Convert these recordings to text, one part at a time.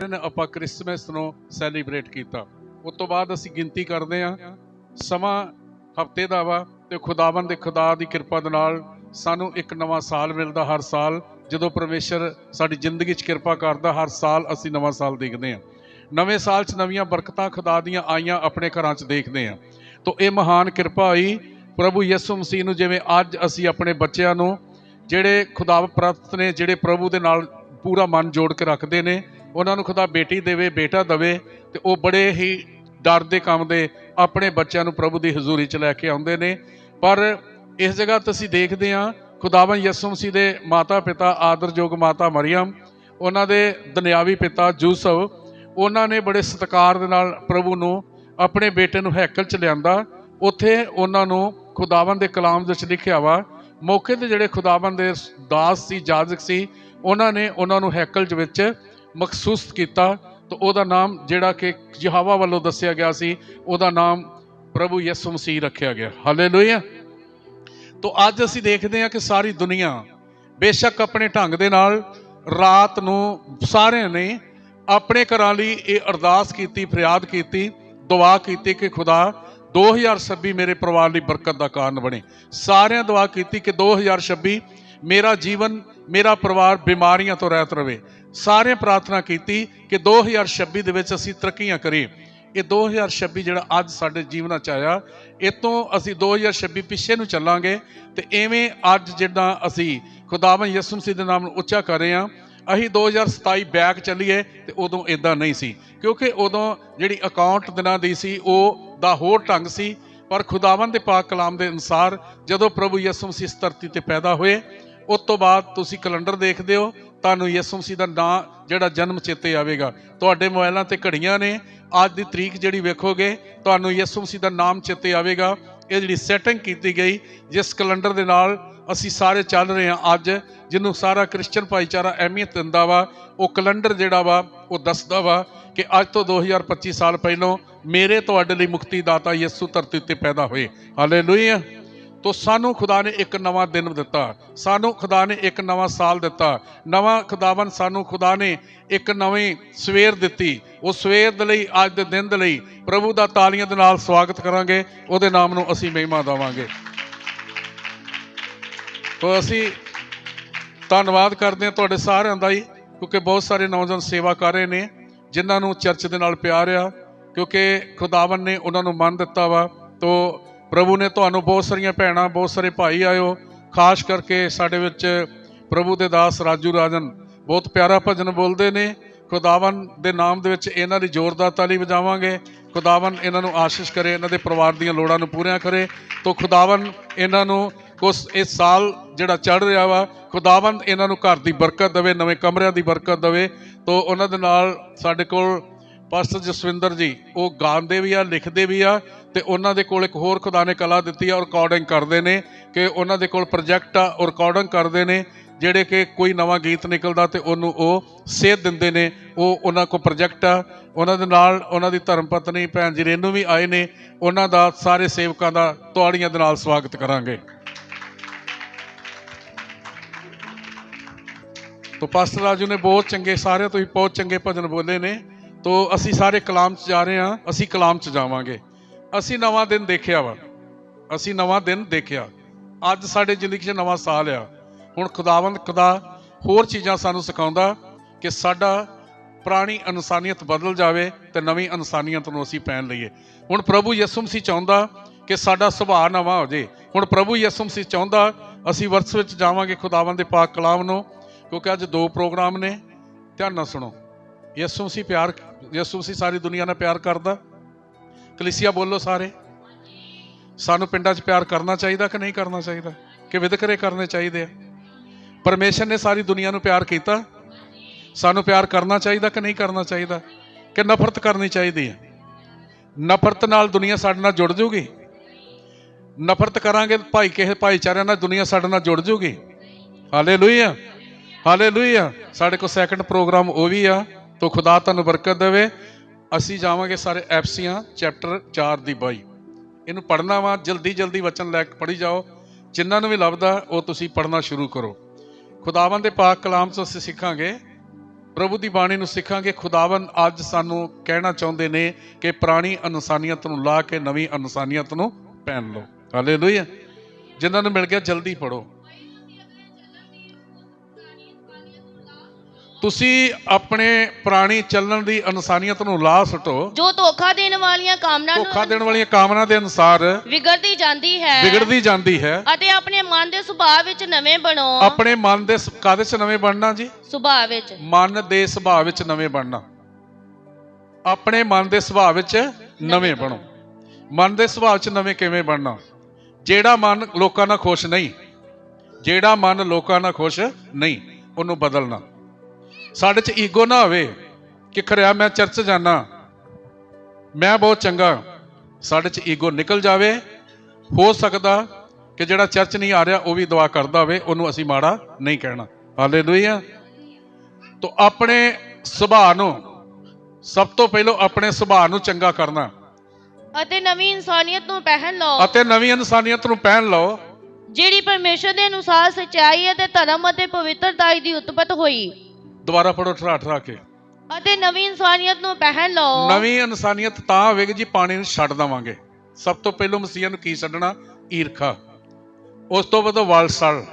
ਦਿਨ ਆਪਾਂ ਕ੍ਰਿਸਮਸ ਨੂੰ ਸੈਲੀਬ੍ਰੇਟ ਕੀਤਾ। ਉਸ ਤੋਂ ਬਾਅਦ ਅਸੀਂ ਗਿਣਤੀ ਕਰਦੇ ਹਾਂ। ਸਮਾਂ ਹਫ਼ਤੇ ਦਾ ਵਾ ਤੇ ਖੁਦਾਵੰਦ ਦੇ ਖੁਦਾ ਦੀ ਕਿਰਪਾ ਦੇ ਨਾਲ ਸਾਨੂੰ ਇੱਕ ਨਵਾਂ ਸਾਲ ਮਿਲਦਾ ਹਰ ਸਾਲ। ਜਦੋਂ ਪਰਮੇਸ਼ਰ ਸਾਡੀ ਜ਼ਿੰਦਗੀ 'ਚ ਕਿਰਪਾ ਕਰਦਾ, ਹਰ ਸਾਲ ਅਸੀਂ ਨਵਾਂ ਸਾਲ ਦੇਖਦੇ ਹਾਂ। ਨਵੇਂ ਸਾਲ 'ਚ ਨਵੀਆਂ ਬਰਕਤਾਂ ਖੁਦਾ ਦੀਆਂ ਆਈਆਂ ਆਪਣੇ ਘਰਾਂ 'ਚ ਦੇਖਦੇ ਹਾਂ। ਤੋਂ ਇਹ ਮਹਾਨ ਕਿਰਪਾ ਹੋਈ ਪ੍ਰਭੂ ਯਿਸੂ ਮਸੀਹ ਨੂੰ ਜਿਵੇਂ ਅੱਜ ਅਸੀਂ ਆਪਣੇ ਬੱਚਿਆਂ ਨੂੰ, ਜਿਹੜੇ ਖੁਦਾ ਪ੍ਰਸਤ ਨੇ, ਜਿਹੜੇ ਪ੍ਰਭੂ ਦੇ ਨਾਲ ਪੂਰਾ ਮਨ ਜੋੜ ਕੇ ਰੱਖਦੇ ਨੇ ਉਹਨਾਂ ਨੂੰ ਖੁਦਾ ਬੇਟੀ ਦੇਵੇ, ਬੇਟਾ ਦੇਵੇ ਤੇ ਉਹ ਬੜੇ ਹੀ ਡਰ ਦੇ ਕੰਮ ਦੇ ਆਪਣੇ ਬੱਚਿਆਂ ਨੂੰ ਪ੍ਰਭੂ ਦੀ ਹਜ਼ੂਰੀ 'ਚ ਲੈ ਕੇ ਆਉਂਦੇ ਨੇ। ਪਰ ਇਸ ਜਗ੍ਹਾ ਤੇ ਅਸੀਂ ਦੇਖਦੇ ਹਾਂ ਖੁਦਾਵੰ ਯਿਸੂ ਮਸੀਹ ਦੇ ਮਾਤਾ ਪਿਤਾ ਆਦਰਯੋਗ ਮਾਤਾ ਮਰੀਮ ਉਹਨਾਂ ਦੇ ਦੁਨਿਆਵੀ ਪਿਤਾ ਯੂਸਫ, ਉਹਨਾਂ ਨੇ ਬੜੇ ਸਤਿਕਾਰ ਦੇ ਨਾਲ ਪ੍ਰਭੂ ਨੂੰ ਆਪਣੇ ਬੇਟੇ ਨੂੰ ਹੈਕਲ 'ਚ ਲਿਆਂਦਾ। ਉੱਥੇ ਉਹਨਾਂ ਨੂੰ ਖੁਦਾਵੰ ਦੇ ਕਲਾਮ ਵਿੱਚ ਲਿਖਿਆ ਵਾ, ਮੌਕੇ ਤੇ ਜਿਹੜੇ ਖੁਦਾਵੰ ਦੇ ਦਾਸ ਸੀ ਜਾਜਕ ਸੀ, ਉਹਨਾਂ ਨੇ ਉਹਨਾਂ ਨੂੰ ਹੈਕਲ 'ਚ ਵਿੱਚ ਮਖਸੂਸ ਕੀਤਾ ਤਾਂ ਉਹਦਾ ਨਾਮ ਜਿਹੜਾ ਕਿ ਯਹਵਾ ਵੱਲੋਂ ਦੱਸਿਆ ਗਿਆ ਸੀ, ਉਹਦਾ ਨਾਮ ਪ੍ਰਭੂ ਯਿਸੂ ਮਸੀਹ ਰੱਖਿਆ ਗਿਆ। ਹਾਲੇਲੂਇਆ ਤੋਂ ਅੱਜ ਅਸੀਂ ਦੇਖਦੇ ਹਾਂ ਕਿ ਸਾਰੀ ਦੁਨੀਆ ਬੇਸ਼ੱਕ ਆਪਣੇ ਢੰਗ ਦੇ ਨਾਲ ਰਾਤ ਨੂੰ ਸਾਰਿਆਂ ਨੇ ਆਪਣੇ ਘਰਾਂ ਲਈ ਇਹ ਅਰਦਾਸ ਕੀਤੀ, ਫਰਿਆਦ ਕੀਤੀ, ਦੁਆ ਕੀਤੀ ਕਿ ਖੁਦਾ 2026 ਮੇਰੇ ਪਰਿਵਾਰ ਲਈ ਬਰਕਤ ਦਾ ਕਾਰਨ ਬਣੇ। ਸਾਰਿਆਂ ਦੁਆ ਕੀਤੀ ਕਿ 2026 ਮੇਰਾ ਜੀਵਨ, ਮੇਰਾ ਪਰਿਵਾਰ ਬਿਮਾਰੀਆਂ ਤੋਂ ਰਹਿਤ ਰਵੇ। ਸਾਰੇ ਪ੍ਰਾਰਥਨਾ ਕੀਤੀ ਕਿ 2026 ਦੇ ਵਿੱਚ ਅਸੀਂ ਤਰੱਕੀਆਂ ਕਰੀਏ ਇਹ 2026 ਜਿਹੜਾ ਅੱਜ ਸਾਡੇ ਜੀਵਨਾਂ ਚ ਆਇਆ, ਇਹ ਤੋਂ ਅਸੀਂ 2026 ਪਿੱਛੇ ਨੂੰ ਚੱਲਾਂਗੇ ਤੇ ਐਵੇਂ ਅੱਜ ਜਿੱਦਾਂ ਅਸੀਂ ਖੁਦਾਵੰ ਯਿਸੂ ਮਸੀਹ ਦੇ ਨਾਮ ਨੂੰ ਉੱਚਾ ਕਰ ਰਹੇ ਹਾਂ, ਅਸੀਂ 2027 ਬੈਕ ਚੱਲੀਏ ਤੇ ਉਦੋਂ ਇਦਾਂ ਨਹੀਂ ਸੀ। ਕਿਉਂਕਿ ਉਦੋਂ ਜਿਹੜੀ ਅਕਾਊਂਟ ਦਿਨਾਂ ਦੀ ਸੀ, ਉਹ ਦਾ ਹੋਰ ਢੰਗ ਸੀ, ਪਰ ਖੁਦਾਵੰ ਦੇ ਪਾਕ ਕਲਾਮ ਦੇ ਅਨੁਸਾਰ ਜਦੋਂ ਪ੍ਰਭੂ ਯਿਸੂ ਮਸੀਹ ਇਸ ਧਰਤੀ ਤੇ ਪੈਦਾ ਹੋਏ, ਉਸ ਤੋਂ ਬਾਅਦ ਤੁਸੀਂ ਕੈਲੰਡਰ ਦੇਖਦੇ ਹੋ ਤੁਹਾਨੂੰ ਯਿਸੂ ਮਸੀਹ ਦਾ ਨਾਂ ਜਿਹੜਾ ਜਨਮ ਚੇਤੇ ਆਵੇਗਾ। ਤੁਹਾਡੇ ਮੋਬਾਈਲਾਂ ਤੇ ਘੜੀਆਂ ਨੇ। ਅੱਜ ਦੀ ਤਰੀਕ ਜਿਹੜੀ ਵੇਖੋਗੇ, ਤੁਹਾਨੂੰ ਯਿਸੂ ਮਸੀਹ ਦਾ ਨਾਮ ਚੇਤੇ ਆਵੇਗਾ। ਇਹ ਜਿਹੜੀ ਸੈਟਿੰਗ ਕੀਤੀ ਗਈ, ਜਿਸ ਕੈਲੰਡਰ ਦੇ ਨਾਲ ਅਸੀਂ ਸਾਰੇ ਚੱਲ ਰਹੇ ਹਾਂ ਅੱਜ, ਜਿਹਨੂੰ ਸਾਰਾ ਕ੍ਰਿਸਚੀਅਨ ਭਾਈਚਾਰਾ ਅਹਿਮੀਅਤ ਦਿੰਦਾ ਵਾ, ਉਹ ਕੈਲੰਡਰ ਜਿਹੜਾ ਵਾ, ਉਹ ਦੱਸਦਾ ਵਾ ਕਿ ਅੱਜ ਤੋਂ 2025 ਸਾਲ ਪਹਿਲਾਂ ਮੇਰੇ ਤੁਹਾਡੇ ਲਈ ਮੁਕਤੀ ਦਾਤਾ ਯਿਸੂ ਧਰਤੀ ਉੱਤੇ ਪੈਦਾ ਹੋਏ। ਹਾਲੇਲੂਇਆ ਤੋ ਸਾਨੂੰ ਖੁਦਾ ਨੇ ਇੱਕ ਨਵਾਂ ਦਿਨ ਦਿੱਤਾ। ਸਾਨੂੰ ਖੁਦਾ ਨੇ ਇੱਕ ਨਵਾਂ ਸਾਲ ਦਿੱਤਾ। ਨਵਾਂ ਖੁਦਾਵੰ ਸਾਨੂੰ ਖੁਦਾ ਨੇ ਇੱਕ ਨਵੀਂ ਸਵੇਰ ਦਿੱਤੀ। ਉਹ ਸਵੇਰ ਦੇ ਲਈ, ਅੱਜ ਦੇ ਦਿਨ ਦੇ ਲਈ ਪ੍ਰਭੂ ਦਾ ਤਾਲੀਆਂ ਦੇ ਨਾਲ ਸਵਾਗਤ ਕਰਾਂਗੇ। ਉਹਦੇ ਨਾਮ ਨੂੰ ਅਸੀਂ ਮਹਿਮਾ ਦੇਵਾਂਗੇ। ਤੋ ਅਸੀਂ ਧੰਨਵਾਦ ਕਰਦੇ ਹਾਂ ਤੁਹਾਡੇ ਸਾਰਿਆਂ ਦਾ ਹੀ ਕਿਉਂਕਿ ਬਹੁਤ ਸਾਰੇ ਨੌਜਵਾਨ ਸੇਵਾ ਕਰ ਰਹੇ ਨੇ, ਜਿਨ੍ਹਾਂ ਨੂੰ ਚਰਚ ਦੇ ਨਾਲ ਪਿਆਰ ਆ, ਕਿਉਂਕਿ ਖੁਦਾਵੰ ਨੇ ਉਹਨਾਂ ਨੂੰ ਮਨ ਦਿੱਤਾ ਵਾ। ਤੋ ਪ੍ਰਭੂ ਨੇ ਤੁਹਾਨੂੰ ਬਹੁਤ ਸਾਰੀਆਂ ਭੈਣਾਂ, ਬਹੁਤ ਸਾਰੇ ਭਾਈ ਆਇਓ। ਖਾਸ ਕਰਕੇ ਸਾਡੇ ਵਿੱਚ ਪ੍ਰਭੂ ਦੇ ਦਾਸ ਰਾਜੂ ਰਾਜਨ, ਬਹੁਤ ਪਿਆਰਾ ਭਜਨ ਬੋਲਦੇ ਨੇ। ਖੁਦਾਵੰ ਦੇ ਨਾਮ ਦੇ ਵਿੱਚ ਇਹਨਾਂ ਦੀ ਜ਼ੋਰਦਾਰ ਤਾਲੀ ਵਜਾਵਾਂਗੇ। ਖੁਦਾਵੰ ਇਹਨਾਂ ਨੂੰ ਆਸ਼ੀਸ਼ ਕਰੇ, ਇਹਨਾਂ ਦੇ ਪਰਿਵਾਰ ਦੀਆਂ ਲੋੜਾਂ ਨੂੰ ਪੂਰੀਆਂ ਕਰੇ। ਤੋ ਖੁਦਾਵੰ ਇਹਨਾਂ ਨੂੰ ਕੁਛ ਇਸ ਸਾਲ ਜਿਹੜਾ ਚੜ ਰਿਹਾ ਵਾ, ਖੁਦਾਵੰਦ ਇਹਨਾਂ ਨੂੰ ਘਰ ਦੀ ਬਰਕਤ ਦੇਵੇ, ਨਵੇਂ ਕਮਰਿਆਂ ਦੀ ਬਰਕਤ ਦੇਵੇ। ਤੋ ਉਹਨਾਂ ਦੇ ਨਾਲ ਸਾਡੇ ਕੋਲ ਪਾਸਟਰ ਜਸਵਿੰਦਰ ਜੀ, ਉਹ ਗਾਉਂਦੇ ਵੀ ਆ, ਲਿਖਦੇ ਵੀ ਆ ਤੇ ਉਹਨਾਂ ਦੇ ਕੋਲ ਇੱਕ ਹੋਰ ਖੁਦਾ ਨੇ ਕਲਾ ਦਿੱਤੀ ਆ ਰਿਕਾਰਡਿੰਗ ਕਰਦੇ ਨੇ ਕਿ ਉਹਨਾਂ ਦੇ ਕੋਲ ਪ੍ਰੋਜੈਕਟ ਆ, ਉਹ ਰਿਕਾਰਡਿੰਗ ਕਰਦੇ ਨੇ, ਜਿਹੜੇ ਕਿ ਕੋਈ ਨਵਾਂ ਗੀਤ ਨਿਕਲਦਾ ਤੇ ਉਹਨੂੰ ਉਹ ਸੇਧ ਦਿੰਦੇ ਨੇ, ਉਹ ਉਹਨਾਂ ਕੋਲ ਪ੍ਰੋਜੈਕਟ ਆ। ਉਹਨਾਂ ਦੇ ਨਾਲ ਉਹਨਾਂ ਦੀ ਧਰਮ ਪਤਨੀ ਭੈਣ ਜੀ ਰੇਨੂ ਵੀ ਆਏ ਨੇ, ਉਹਨਾਂ ਦਾ ਸਾਰੇ ਸੇਵਕਾਂ ਦਾ ਤੁਹਾੜੀਆਂ ਦੇ ਨਾਲ ਸਵਾਗਤ ਕਰਾਂਗੇ। ਤੋ ਪਾਸਟਰ ਰਾਜੂ ਨੇ ਬਹੁਤ ਚੰਗੇ, ਸਾਰਿਆਂ ਤੋਂ ਹੀ ਬਹੁਤ ਚੰਗੇ ਭਜਨ ਬੋਲੇ ਨੇ। ਤੋ ਅਸੀਂ ਸਾਰੇ ਕਲਾਮ 'ਚ ਜਾ ਰਹੇ ਹਾਂ, ਅਸੀਂ ਕਲਾਮ 'ਚ ਜਾਵਾਂਗੇ। ਅਸੀਂ ਨਵਾਂ ਦਿਨ ਦੇਖਿਆ ਵਾ। ਅਸੀਂ ਨਵਾਂ ਦਿਨ ਦੇਖਿਆ। ਅੱਜ ਸਾਡੇ ਜ਼ਿੰਦਗੀ 'ਚ ਨਵਾਂ ਸਾਲ ਆ। ਹੁਣ ਖੁਦਾਵੰਦ ਖੁਦਾ ਹੋਰ ਚੀਜ਼ਾਂ ਸਾਨੂੰ ਸਿਖਾਉਂਦਾ ਕਿ ਸਾਡਾ ਪੁਰਾਣੀ ਇਨਸਾਨੀਅਤ ਬਦਲ ਜਾਵੇ ਤੇ ਨਵੀਂ ਇਨਸਾਨੀਅਤ ਨੂੰ ਅਸੀਂ ਪਹਿਨ ਲਈਏ। ਹੁਣ ਪ੍ਰਭੂ ਯਿਸੂ ਮਸੀਹ ਚਾਹੁੰਦਾ ਕਿ ਸਾਡਾ ਸੁਭਾਅ ਨਵਾਂ ਹੋ ਜੇ। ਹੁਣ ਪ੍ਰਭੂ ਯਿਸੂ ਮਸੀਹ ਚਾਹੁੰਦਾ ਅਸੀਂ ਵਰਸ ਵਿੱਚ ਜਾਵਾਂਗੇ ਖੁਦਾਵੰਦ ਦੇ ਪਾਕ ਕਲਾਮ ਨੂੰ, ਕਿਉਂਕਿ ਅੱਜ ਦੋ ਪ੍ਰੋਗਰਾਮ ਨੇ। ਧਿਆਨ ਨਾਲ ਸੁਣੋ। ਯਿਸੂ ਮਸੀਹ ਪਿਆਰ, ਯਿਸੂ ਮਸੀਹ ਸਾਰੀ ਦੁਨੀਆ ਨਾਲ ਪਿਆਰ ਕਰਦਾ? ਕਲੀਸਿਆ ਬੋਲੋ ਸਾਰੇ। ਸਾਨੂੰ ਪਿੰਡਾਂ 'ਚ ਪਿਆਰ ਕਰਨਾ ਚਾਹੀਦਾ ਕਿ ਨਹੀਂ ਕਰਨਾ ਚਾਹੀਦਾ? ਕਿ ਵਿਦਕਰੇ ਕਰਨੇ ਚਾਹੀਦੇ ਆ? ਪਰਮੇਸ਼ਰ ਨੇ ਸਾਰੀ ਦੁਨੀਆ ਨੂੰ ਪਿਆਰ ਕੀਤਾ। ਸਾਨੂੰ ਪਿਆਰ ਕਰਨਾ ਚਾਹੀਦਾ ਕਿ ਨਹੀਂ ਕਰਨਾ ਚਾਹੀਦਾ? ਕਿ ਨਫ਼ਰਤ ਕਰਨੀ ਚਾਹੀਦੀ ਹੈ ਨਫ਼ਰਤ ਨਾਲ ਦੁਨੀਆ ਸਾਡੇ ਨਾਲ ਜੁੜ ਜੂਗੀ? ਨਫ਼ਰਤ ਕਰਾਂਗੇ ਭਾਈ ਕਿਸੇ ਭਾਈਚਾਰਿਆਂ ਨਾਲ ਦੁਨੀਆ ਸਾਡੇ ਨਾਲ ਜੁੜ ਜੂਗੀ? ਹਾਲੇਲੂਇਆ। ਹਾਲੇਲੂਇਆ। ਸਾਡੇ ਕੋਲ ਸੈਕੰਡ ਪ੍ਰੋਗਰਾਮ ਉਹ ਵੀ ਆ। ਤੋ ਖੁਦਾ ਤੁਹਾਨੂੰ ਬਰਕਤ ਦੇਵੇ। ਅਸੀਂ ਜਾਵਾਂਗੇ ਸਾਰੇ ਐਫਸੀਆਂ ਚੈਪਟਰ 4 ਦੀ 22 ਇਹਨੂੰ ਪੜ੍ਹਨਾ ਵਾ, ਜਲਦੀ ਜਲਦੀ ਵਚਨ ਲੈ ਕੇ ਪੜ੍ਹੀ ਜਾਓ। ਜਿਨ੍ਹਾਂ ਨੂੰ ਵੀ ਲੱਭਦਾ, ਉਹ ਤੁਸੀਂ ਪੜ੍ਹਨਾ ਸ਼ੁਰੂ ਕਰੋ। ਖੁਦਾਵੰਦ ਦੇ ਪਾਕ ਕਲਾਮ ਤੋਂ ਅਸੀਂ ਸਿੱਖਾਂਗੇ। ਪ੍ਰਭੂ ਦੀ ਬਾਣੀ ਨੂੰ ਸਿੱਖਾਂਗੇ। ਖੁਦਾਵੰ ਅੱਜ ਸਾਨੂੰ ਕਹਿਣਾ ਚਾਹੁੰਦੇ ਨੇ ਕਿ ਪੁਰਾਣੀ ਇਨਸਾਨੀਅਤ ਨੂੰ ਲਾ ਕੇ ਨਵੀਂ ਇਨਸਾਨੀਅਤ ਨੂੰ ਪਹਿਨ ਲਓ। ਹਾਲੇਲੂਇਆ ਜਿਨ੍ਹਾਂ ਨੂੰ ਮਿਲ ਗਿਆ, ਜਲਦੀ ਪੜੋ ਤੁਸੀਂ ਆਪਣੇ ਪੁਰਾਣੀ ਚੱਲਣ ਦੀ ਇਨਸਾਨੀਅਤ ਨੂੰ ਲਾ ਸਟੋ। ਜੋ ਧੋਖਾ ਦੇਣ ਵਾਲੀਆਂ ਕਾਮਨਾ ਧੋਖਾ ਨੂੰ ਦੇਣ ਵਾਲੀਆਂ ਕਾਮਨਾ ਦੇ ਅਨੁਸਾਰ ਵਿਗੜਦੀ ਜਾਂਦੀ ਹੈ। ਵਿਗੜਦੀ ਜਾਂਦੀ ਹੈ। ਅਤੇ ਆਪਣੇ ਮਨ ਦੇ ਸੁਭਾਅ ਵਿੱਚ ਨਵੇਂ ਬਣੋ। ਆਪਣੇ ਮਨ ਦੇ ਸ- ਕਾਹਦੇ ਚ ਨਵੇਂ ਬਣਨਾ ਜੀ? ਸੁਭਾਅ ਵਿੱਚ। ਮਨ ਦੇ ਸੁਭਾਅ ਵਿੱਚ ਨਵੇਂ ਬਣਨਾ। ਆਪਣੇ ਮਨ ਦੇ ਸੁਭਾਅ ਵਿੱਚ ਨਵੇਂ ਬਣੋ। ਮਨ ਦੇ ਸੁਭਾਅ ਵਿੱਚ ਨਵੇਂ ਕਿਵੇਂ ਬਣਨਾ? ਜਿਹੜਾ ਮਨ ਲੋਕਾਂ ਨਾਲ ਖੁਸ਼ ਨਹੀਂ ਜਿਹੜਾ ਮਨ ਲੋਕਾਂ ਨਾਲ ਖੁਸ਼ ਨਹੀਂ ਉਹਨੂੰ ਬਦਲਣਾ। ਸਾਡੇ 'ਚ ਈਗੋ ਨਾ ਹੋਵੇ ਕਿ ਖਰਿਆ ਮੈਂ ਚਰਚ ਜਾਣਾ ਮੈਂ ਬਹੁਤ ਚੰਗਾ ਸਾਡੇ 'ਚ ਈਗੋ ਨਿਕਲ ਜਾਵੇ ਹੋ ਸਕਦਾ ਕਿ ਜਿਹੜਾ ਚਰਚ ਨਹੀਂ ਆ ਰਿਹਾ ਉਹ ਵੀ ਦੁਆ ਕਰਦਾ ਹੋਵੇ ਉਹਨੂੰ ਅਸੀਂ ਮਾੜਾ ਨਹੀਂ ਕਹਿਣਾ। ਹਾਲੇਲੂਇਆ ਤੋ ਆਪਣੇ ਸੁਭਾਅ ਨੂੰ ਸਭ ਤੋਂ ਪਹਿਲਾਂ ਆਪਣੇ ਸੁਭਾਅ ਨੂੰ ਚੰਗਾ ਕਰਨਾ। ਅਤੇ ਨਵੀਂ ਇਨਸਾਨੀਅਤ ਨੂੰ ਪਹਿਨ ਲਓ। ਅਤੇ ਨਵੀਂ ਇਨਸਾਨੀਅਤ ਨੂੰ ਪਹਿਨ ਲਓ। ਜਿਹੜੀ ਪਰਮੇਸ਼ਰ ਦੇ ਅਨੁਸਾਰ ਸਚਾਈ ਅਤੇ ਧਰਮ ਅਤੇ ਪਵਿੱਤਰਤਾ ਦੀ ਉਤਪਤ ਹੋਈ। ਦੁਬਾਰਾ ਪੜੋ ਠਰਾ ਠਰਾ ਕੇ। ਅਤੇ ਨਵੀਂ ਇਨਸਾਨੀਅਤ ਨੂੰ ਪਹਿਨ ਲਓ। ਨਵੀਂ ਇਨਸਾਨੀਅਤ ਤਾਂ ਹੋਵੇਗੀ ਜੀ ਪਾਣੀ ਨੂੰ ਛੱਡ ਦਵਾਂਗੇ। ਸਭ ਤੋਂ ਪਹਿਲਾਂ ਮਸੀਹ ਨੂੰ ਕੀ ਛੱਡਣਾ? ਈਰਖਾ। ਉਸ ਤੋਂ ਬਾਅਦ ਵਲਸਲ।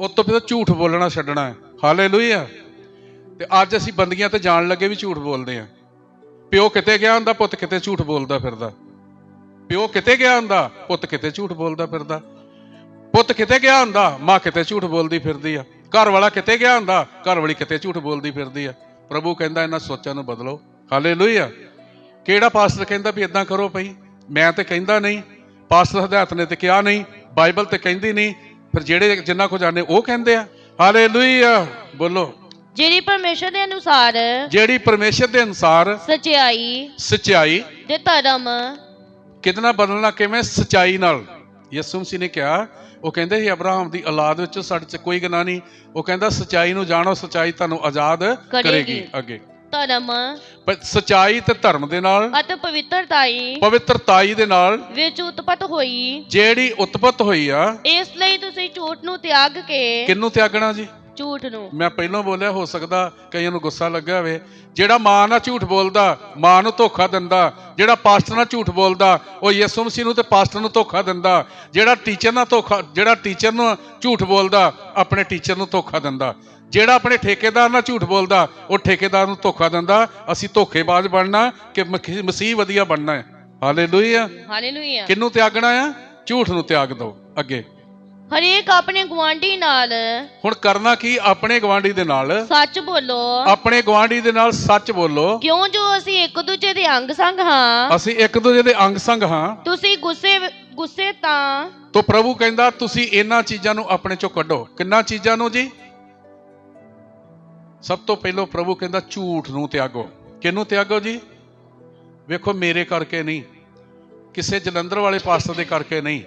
ਉਸ ਤੋਂ ਬਾਅਦ ਝੂਠ ਬੋਲਣਾ ਛੱਡਣਾ ਹੈ। ਹਾਲੇਲੂਇਆ। ਤੇ ਅੱਜ ਅਸੀਂ ਬੰਦਗੀਆਂ ਤੇ ਜਾਣ ਲੱਗੇ ਵੀ ਝੂਠ ਬੋਲਦੇ ਆ ਪਿਓ ਕਿਤੇ ਗਿਆ ਹੁੰਦਾ ਪੁੱਤ ਕਿਤੇ ਝੂਠ ਬੋਲਦਾ ਫਿਰਦਾ। ਪਿਓ ਕਿਤੇ ਗਿਆ ਹੁੰਦਾ ਪੁੱਤ ਕਿਤੇ ਝੂਠ ਬੋਲਦਾ ਫਿਰਦਾ। ਪੁੱਤ ਕਿਤੇ ਗਿਆ ਹੁੰਦਾ? ਮਾਂ ਕਿਤੇ ਝੂਠ ਬੋਲਦੀ ਫਿਰਦੀ ਆ। ਘਰ ਵਾਲਾ ਕਿਤੇ ਗਿਆ ਹੁੰਦਾ? ਘਰ ਵਾਲੀ ਕਿਤੇ ਝੂਠ ਬੋਲਦੀ ਫਿਰਦੀ ਆ। ਪ੍ਰਭੂ ਕਹਿੰਦਾ ਇਹਨਾਂ ਸੋਚਾਂ ਨੂੰ ਬਦਲੋ। ਹਾਲੇਲੂਇਆ। ਕਿਹੜਾ ਪਾਸਟਰ ਕਹਿੰਦਾ ਵੀ ਇਦਾਂ ਕਰੋ ਭਈ? ਮੈਂ ਤੇ ਕਹਿੰਦਾ ਨਹੀਂ। ਪਾਸਟਰ ਹਦਾਇਤ ਨੇ ਤੇ ਕਿਹਾ ਨਹੀਂ। ਬਾਈਬਲ ਤੇ ਕਹਿੰਦੀ ਨਹੀਂ। ਫਿਰ ਜਿਹੜੇ ਜਿੰਨਾ ਕੋ ਜਾਣੇ ਉਹ ਕਹਿੰਦੇ ਆ। ਹਾਲੇਲੂਇਆ। ਬੋਲੋ। ਜਿਹੜੀ ਪਰਮੇਸ਼ਰ ਦੇ ਅਨੁਸਾਰ ਜਿਹੜੀ ਪਰਮੇਸ਼ਰ ਦੇ ਅਨਸਾਰ ਸਚਾਈ ਸਚਾਈ ਤੇ ਧਰਮ ਕਿਦਨਾ ਬਦਲਣਾ ਕਿਵੇਂ? ਸਚਾਈ ਨਾਲ। ਯਿਸੂ ਮਸੀਹ ਨੇ ਕਿਹਾ ਉਹ ਕਹਿੰਦੇ ਸੀ ਅਬਰਾਹਮ ਦੀ ਔਲਾਦ ਵਿੱਚ ਸਾਡੇ 'ਚ ਕੋਈ ਗੁਨਾਹ ਨਹੀਂ। ਉਹ ਕਹਿੰਦਾ ਸਚਾਈ ਨੂੰ ਜਾਣੋ ਸਚਾਈ ਤੁਹਾਨੂੰ ਆਜ਼ਾਦ ਕਰੇਗੀ। ਕਰੇਗੀ। ਅੱਗੇ। ਧਰਮ ਪਰ ਸਚਾਈ ਤੇ ਧਰਮ ਦੇ ਨਾਲ ਅਤੇ ਪਵਿੱਤਰਤਾਈ ਪਵਿੱਤਰਤਾਈ ਦੇ ਨਾਲ ਵਿੱਚ ਉਤਪਤ ਹੋਈ। ਜਿਹੜੀ ਉਤਪਤ ਹੋਈ ਆ ਇਸ ਲਈ ਤੁਸੀਂ ਝੂਠ ਨੂੰ ਤਿਆਗ ਕੇ ਕਿੰਨੂੰ ਤਿਆਗਣਾ ਜੀ? ਝੂਠ ਨੂੰ। ਮੈਂ ਪਹਿਲਾਂ ਬੋਲਿਆ ਹੋ ਸਕਦਾ ਕਈਆਂ ਨੂੰ ਗੁੱਸਾ ਲੱਗਾ ਹੋਵੇ। ਜਿਹੜਾ ਮਾਂ ਨਾਲ ਝੂਠ ਬੋਲਦਾ ਮਾਂ ਨੂੰ ਧੋਖਾ ਦਿੰਦਾ। ਜਿਹੜਾ ਪਾਸਟਰ ਨਾਲ ਝੂਠ ਬੋਲਦਾ ਉਹ ਯਿਸੂ ਮਸੀਹ ਨੂੰ ਤੇ ਪਾਸਟਰ ਨੂੰ ਧੋਖਾ ਦਿੰਦਾ। ਜਿਹੜਾ ਟੀਚਰ ਨਾਲ ਧੋਖਾ ਜਿਹੜਾ ਟੀਚਰ ਨੂੰ ਝੂਠ ਬੋਲਦਾ ਆਪਣੇ ਟੀਚਰ ਨੂੰ ਧੋਖਾ ਦਿੰਦਾ। ਜਿਹੜਾ ਆਪਣੇ ਠੇਕੇਦਾਰ ਨਾਲ ਝੂਠ ਬੋਲਦਾ ਉਹ ਠੇਕੇਦਾਰ ਨੂੰ ਧੋਖਾ ਦਿੰਦਾ। ਅਸੀਂ ਧੋਖੇਬਾਜ਼ ਬਣਨਾ ਕਿ ਮਸੀਹ ਵਧੀਆ ਬਣਨਾ ਹੈ। ਹਾਲੇਲੂਇਆ। ਹਾਲੇਲੂਇਆ। ਕਿਹਨੂੰ ਤਿਆਗਣਾ ਆ? ਝੂਠ ਨੂੰ ਤਿਆਗ ਦਿਓ। ਅੱਗੇ। ਹਰੇਕ ਆਪਣੇ ਗਵਾਂਢੀ ਨਾਲ। ਹੁਣ ਕਰਨਾ ਕੀ? ਆਪਣੇ ਗਵਾਂਢੀ ਦੇ ਨਾਲ। ਸੱਚ ਬੋਲੋ। ਆਪਣੇ ਗਵਾਂਢੀ ਦੇ ਨਾਲ ਸੱਚ ਬੋਲੋ। ਕਿਉਂ ਜੋ ਅਸੀਂ ਇੱਕ ਦੂਜੇ ਦੇ ਅੰਗ ਸੰਗ ਹਾਂ? ਅਸੀਂ ਇੱਕ ਦੂਜੇ ਦੇ ਅੰਗ ਸੰਗ ਹਾਂ। ਤੁਸੀਂ ਗੁੱਸੇ ਗੁੱਸੇ ਤਾਂ। ਤੋ ਪ੍ਰਭੂ ਕਹਿੰਦਾ ਤੁਸੀਂ ਇਹਨਾਂ ਚੀਜ਼ਾਂ ਨੂੰ ਆਪਣੇ ਚੋਂ ਕੱਢੋ। ਕਿੰਨਾ ਚੀਜ਼ਾਂ ਨੂੰ ਜੀ? ਸਭ ਤੋਂ ਪਹਿਲਾਂ ਪ੍ਰਭੂ ਕਹਿੰਦਾ ਝੂਠ ਨੂੰ ਤਿਆਗੋ। ਕਿਹਨੂੰ ਤਿਆਗੋ ਜੀ? ਵੇਖੋ ਮੇਰੇ ਕਰਕੇ ਨਹੀਂ। ਕਿਸੇ ਜਲੰਧਰ ਵਾਲੇ ਪਾਸਟਰ ਦੇ ਕਰਕੇ ਨਹੀਂ।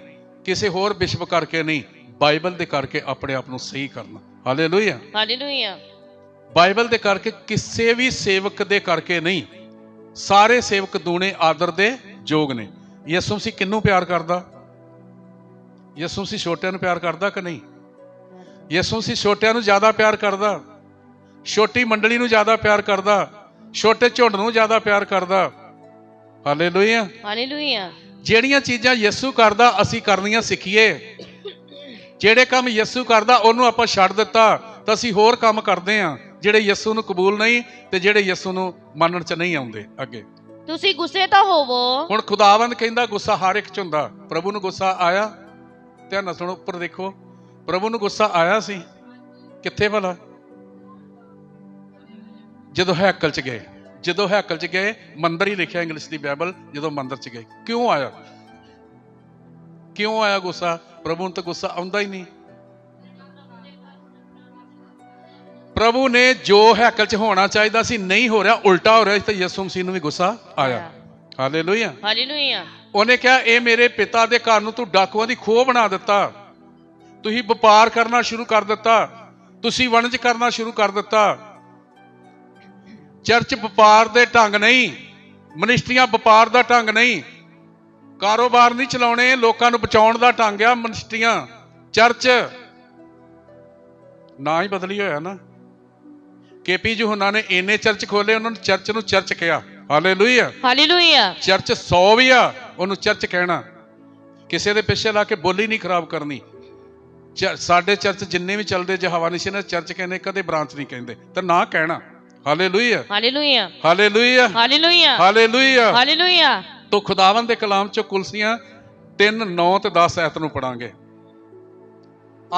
ਕਿਸੇ ਹੋਰ ਬਿਸ਼ਪ ਕਰਕੇ ਨਹੀਂ। ਬਾਈਬਲ ਦੇ ਕਰਕੇ ਆਪਣੇ ਆਪ ਨੂੰ ਸਹੀ ਕਰਨਾ। ਹਾਲੇਲੂਇਆ ਹਾਲੇਲੂਇਆ ਬਾਈਬਲ ਦੇ ਕਰਕੇ ਕਿਸੇ ਵੀ ਸੇਵਕ ਦੇ ਕਰਕੇ ਨਹੀਂ। ਸਾਰੇ ਸੇਵਕ ਦੂਣੇ ਆਦਰ ਦੇ ਯੋਗ ਨੇ। ਯਿਸੂ ਮਸੀਹ ਕਿੰਨੂੰ ਪਿਆਰ ਕਰਦਾ? ਯਿਸੂ ਮਸੀਹ ਛੋਟਿਆਂ ਨੂੰ ਪਿਆਰ ਕਰਦਾ ਕਿ ਨਹੀਂ? ਯਿਸੂ ਮਸੀਹ ਛੋਟਿਆਂ ਨੂੰ ਜ਼ਿਆਦਾ ਪਿਆਰ ਕਰਦਾ। ਛੋਟੀ ਮੰਡਲੀ ਨੂੰ ਜ਼ਿਆਦਾ ਪਿਆਰ ਕਰਦਾ। ਛੋਟੇ ਝੁੰਡ ਨੂੰ ਜ਼ਿਆਦਾ ਪਿਆਰ ਕਰਦਾ। ਹਾਲੇਲੂਇਆ ਹਾਲੇਲੂਇਆ ਜਿਹੜੀਆਂ ਚੀਜ਼ਾਂ ਯਿਸੂ ਕਰਦਾ ਅਸੀਂ ਕਰਨੀਆਂ ਸਿੱਖੀਏ। ਜਿਹੜੇ ਕੰਮ ਯਿਸੂ ਕਰਦਾ ਉਹਨੂੰ ਆਪਾਂ ਛੱਡ ਦਿੱਤਾ ਤਾਂ ਅਸੀਂ ਹੋਰ ਕੰਮ ਕਰਦੇ ਆਂ ਜਿਹੜੇ ਯਿਸੂ ਨੂੰ ਕਬੂਲ ਨਹੀਂ ਤੇ ਜਿਹੜੇ ਯਿਸੂ ਨੂੰ ਮੰਨਣ ਚ ਨਹੀਂ ਆਉਂਦੇ ਅੱਗੇ। ਤੁਸੀਂ ਗੁੱਸੇ ਤਾਂ ਹੋਵੋ। ਹੁਣ ਖੁਦਾਵੰਦ ਕਹਿੰਦਾ ਗੁੱਸਾ ਹਰ ਇੱਕ ਚ ਹੁੰਦਾ। ਪ੍ਰਭੂ ਨੂੰ ਗੁੱਸਾ ਆਇਆ? ਧਿਆਨ ਨਾਲ ਸੁਣੋ ਉੱਪਰ ਦੇਖੋ। ਪ੍ਰਭੂ ਨੂੰ ਗੁੱਸਾ ਆਇਆ ਸੀ? ਕਿੱਥੇ ਭਲਾ? ਜਦੋਂ ਹੈਕਲ ਚ ਗਏ। ਜਦੋਂ ਹੈਕਲ ਚ ਗਏ ਮੰਦਰ ਹੀ ਲਿਖਿਆ ਇੰਗਲਿਸ਼ ਦੀ ਬਾਈਬਲ ਜਦੋਂ ਮੰਦਰ ਚ ਗਏ। ਕਿਉਂ ਆਇਆ? ਕਿਉਂ ਆਇਆ ਗੁੱਸਾ? ਪ੍ਰਭੂ ਨੂੰ ਤਾਂ ਗੁੱਸਾ ਆਉਂਦਾ ਹੀ ਨਹੀਂ। ਪ੍ਰਭੂ ਨੇ ਜੋ ਹੈਕਲ ਚ ਹੋਣਾ ਚਾਹੀਦਾ ਸੀ ਨਹੀਂ ਹੋ ਰਿਹਾ ਉਲਟਾ ਹੋ ਰਿਹਾ ਤਾਂ ਯਿਸੂ ਮਸੀਹ ਨੂੰ ਵੀ ਗੁੱਸਾ ਆਇਆ। ਹਾਲੇਲੂਇਆ। ਹਾਲੇਲੂਇਆ। ਉਹਨੇ ਕਿਹਾ ਇਹ ਮੇਰੇ ਪਿਤਾ ਦੇ ਘਰ ਨੂੰ ਤੂੰ ਡਾਕੂਆਂ ਦੀ ਖੋਹ ਬਣਾ ਦਿੱਤਾ। ਤੁਸੀਂ ਵਪਾਰ ਕਰਨਾ ਸ਼ੁਰੂ ਕਰ ਦਿੱਤਾ। ਤੁਸੀਂ ਵਣਜ ਕਰਨਾ ਸ਼ੁਰੂ ਕਰ ਦਿੱਤਾ। ਚਰਚ ਵਪਾਰ ਦੇ ਢੰਗ ਨਹੀਂ ਮਨਿਸਟਰੀਆਂ ਵਪਾਰ ਦਾ ਢੰਗ ਨਹੀਂ ਕਾਰੋਬਾਰ ਨਹੀਂ ਚਲਾਉਣੇ ਲੋਕਾਂ ਨੂੰ ਬਚਾਉਣ ਦਾ ਢੰਗ ਆ ਮਨਿਸਟਰੀਆਂ ਚਰਚ। ਨਾ ਹੀ ਬਦਲੀ ਹੋਇਆ ਨਾ। ਕੇਪੀ ਯੂਹੰਨਾ ਨੇ ਇੰਨੇ ਚਰਚ ਖੋਲੇ ਉਹਨਾਂ ਨੇ ਚਰਚ ਨੂੰ ਚਰਚ ਕਿਹਾ। ਹਾਲੇਲੂਇਆ। ਹਾਲੇਲੂਇਆ। ਚਰਚ 100 ਵੀ ਆ ਉਹਨੂੰ ਚਰਚ ਕਹਿਣਾ। ਕਿਸੇ ਦੇ ਪਿੱਛੇ ਲਾ ਕੇ ਬੋਲੀ ਨਹੀਂ ਖਰਾਬ ਕਰਨੀ। ਸਾਡੇ ਚਰਚ ਜਿੰਨੇ ਵੀ ਚੱਲਦੇ ਜੇ ਹਵਾ ਨਿਸ਼ੇ ਨੇ ਚਰਚ ਕਹਿੰਦੇ ਕਦੇ ਬ੍ਰਾਂਚ ਨਹੀਂ ਕਹਿੰਦੇ। ਤਾਂ ਨਾ ਕਹਿਣਾ। Hallelujah. Hallelujah. Hallelujah. Hallelujah. Hallelujah. Hallelujah. ਤੋ ਖੁਦਾਵੰਦ ਦੇ ਕਲਾਮ ਚੋਂ ਕੁਲਸੀਆਂ 3 9 ਤੇ 10 ਐਤ ਨੂੰ ਪੜਾਂਗੇ।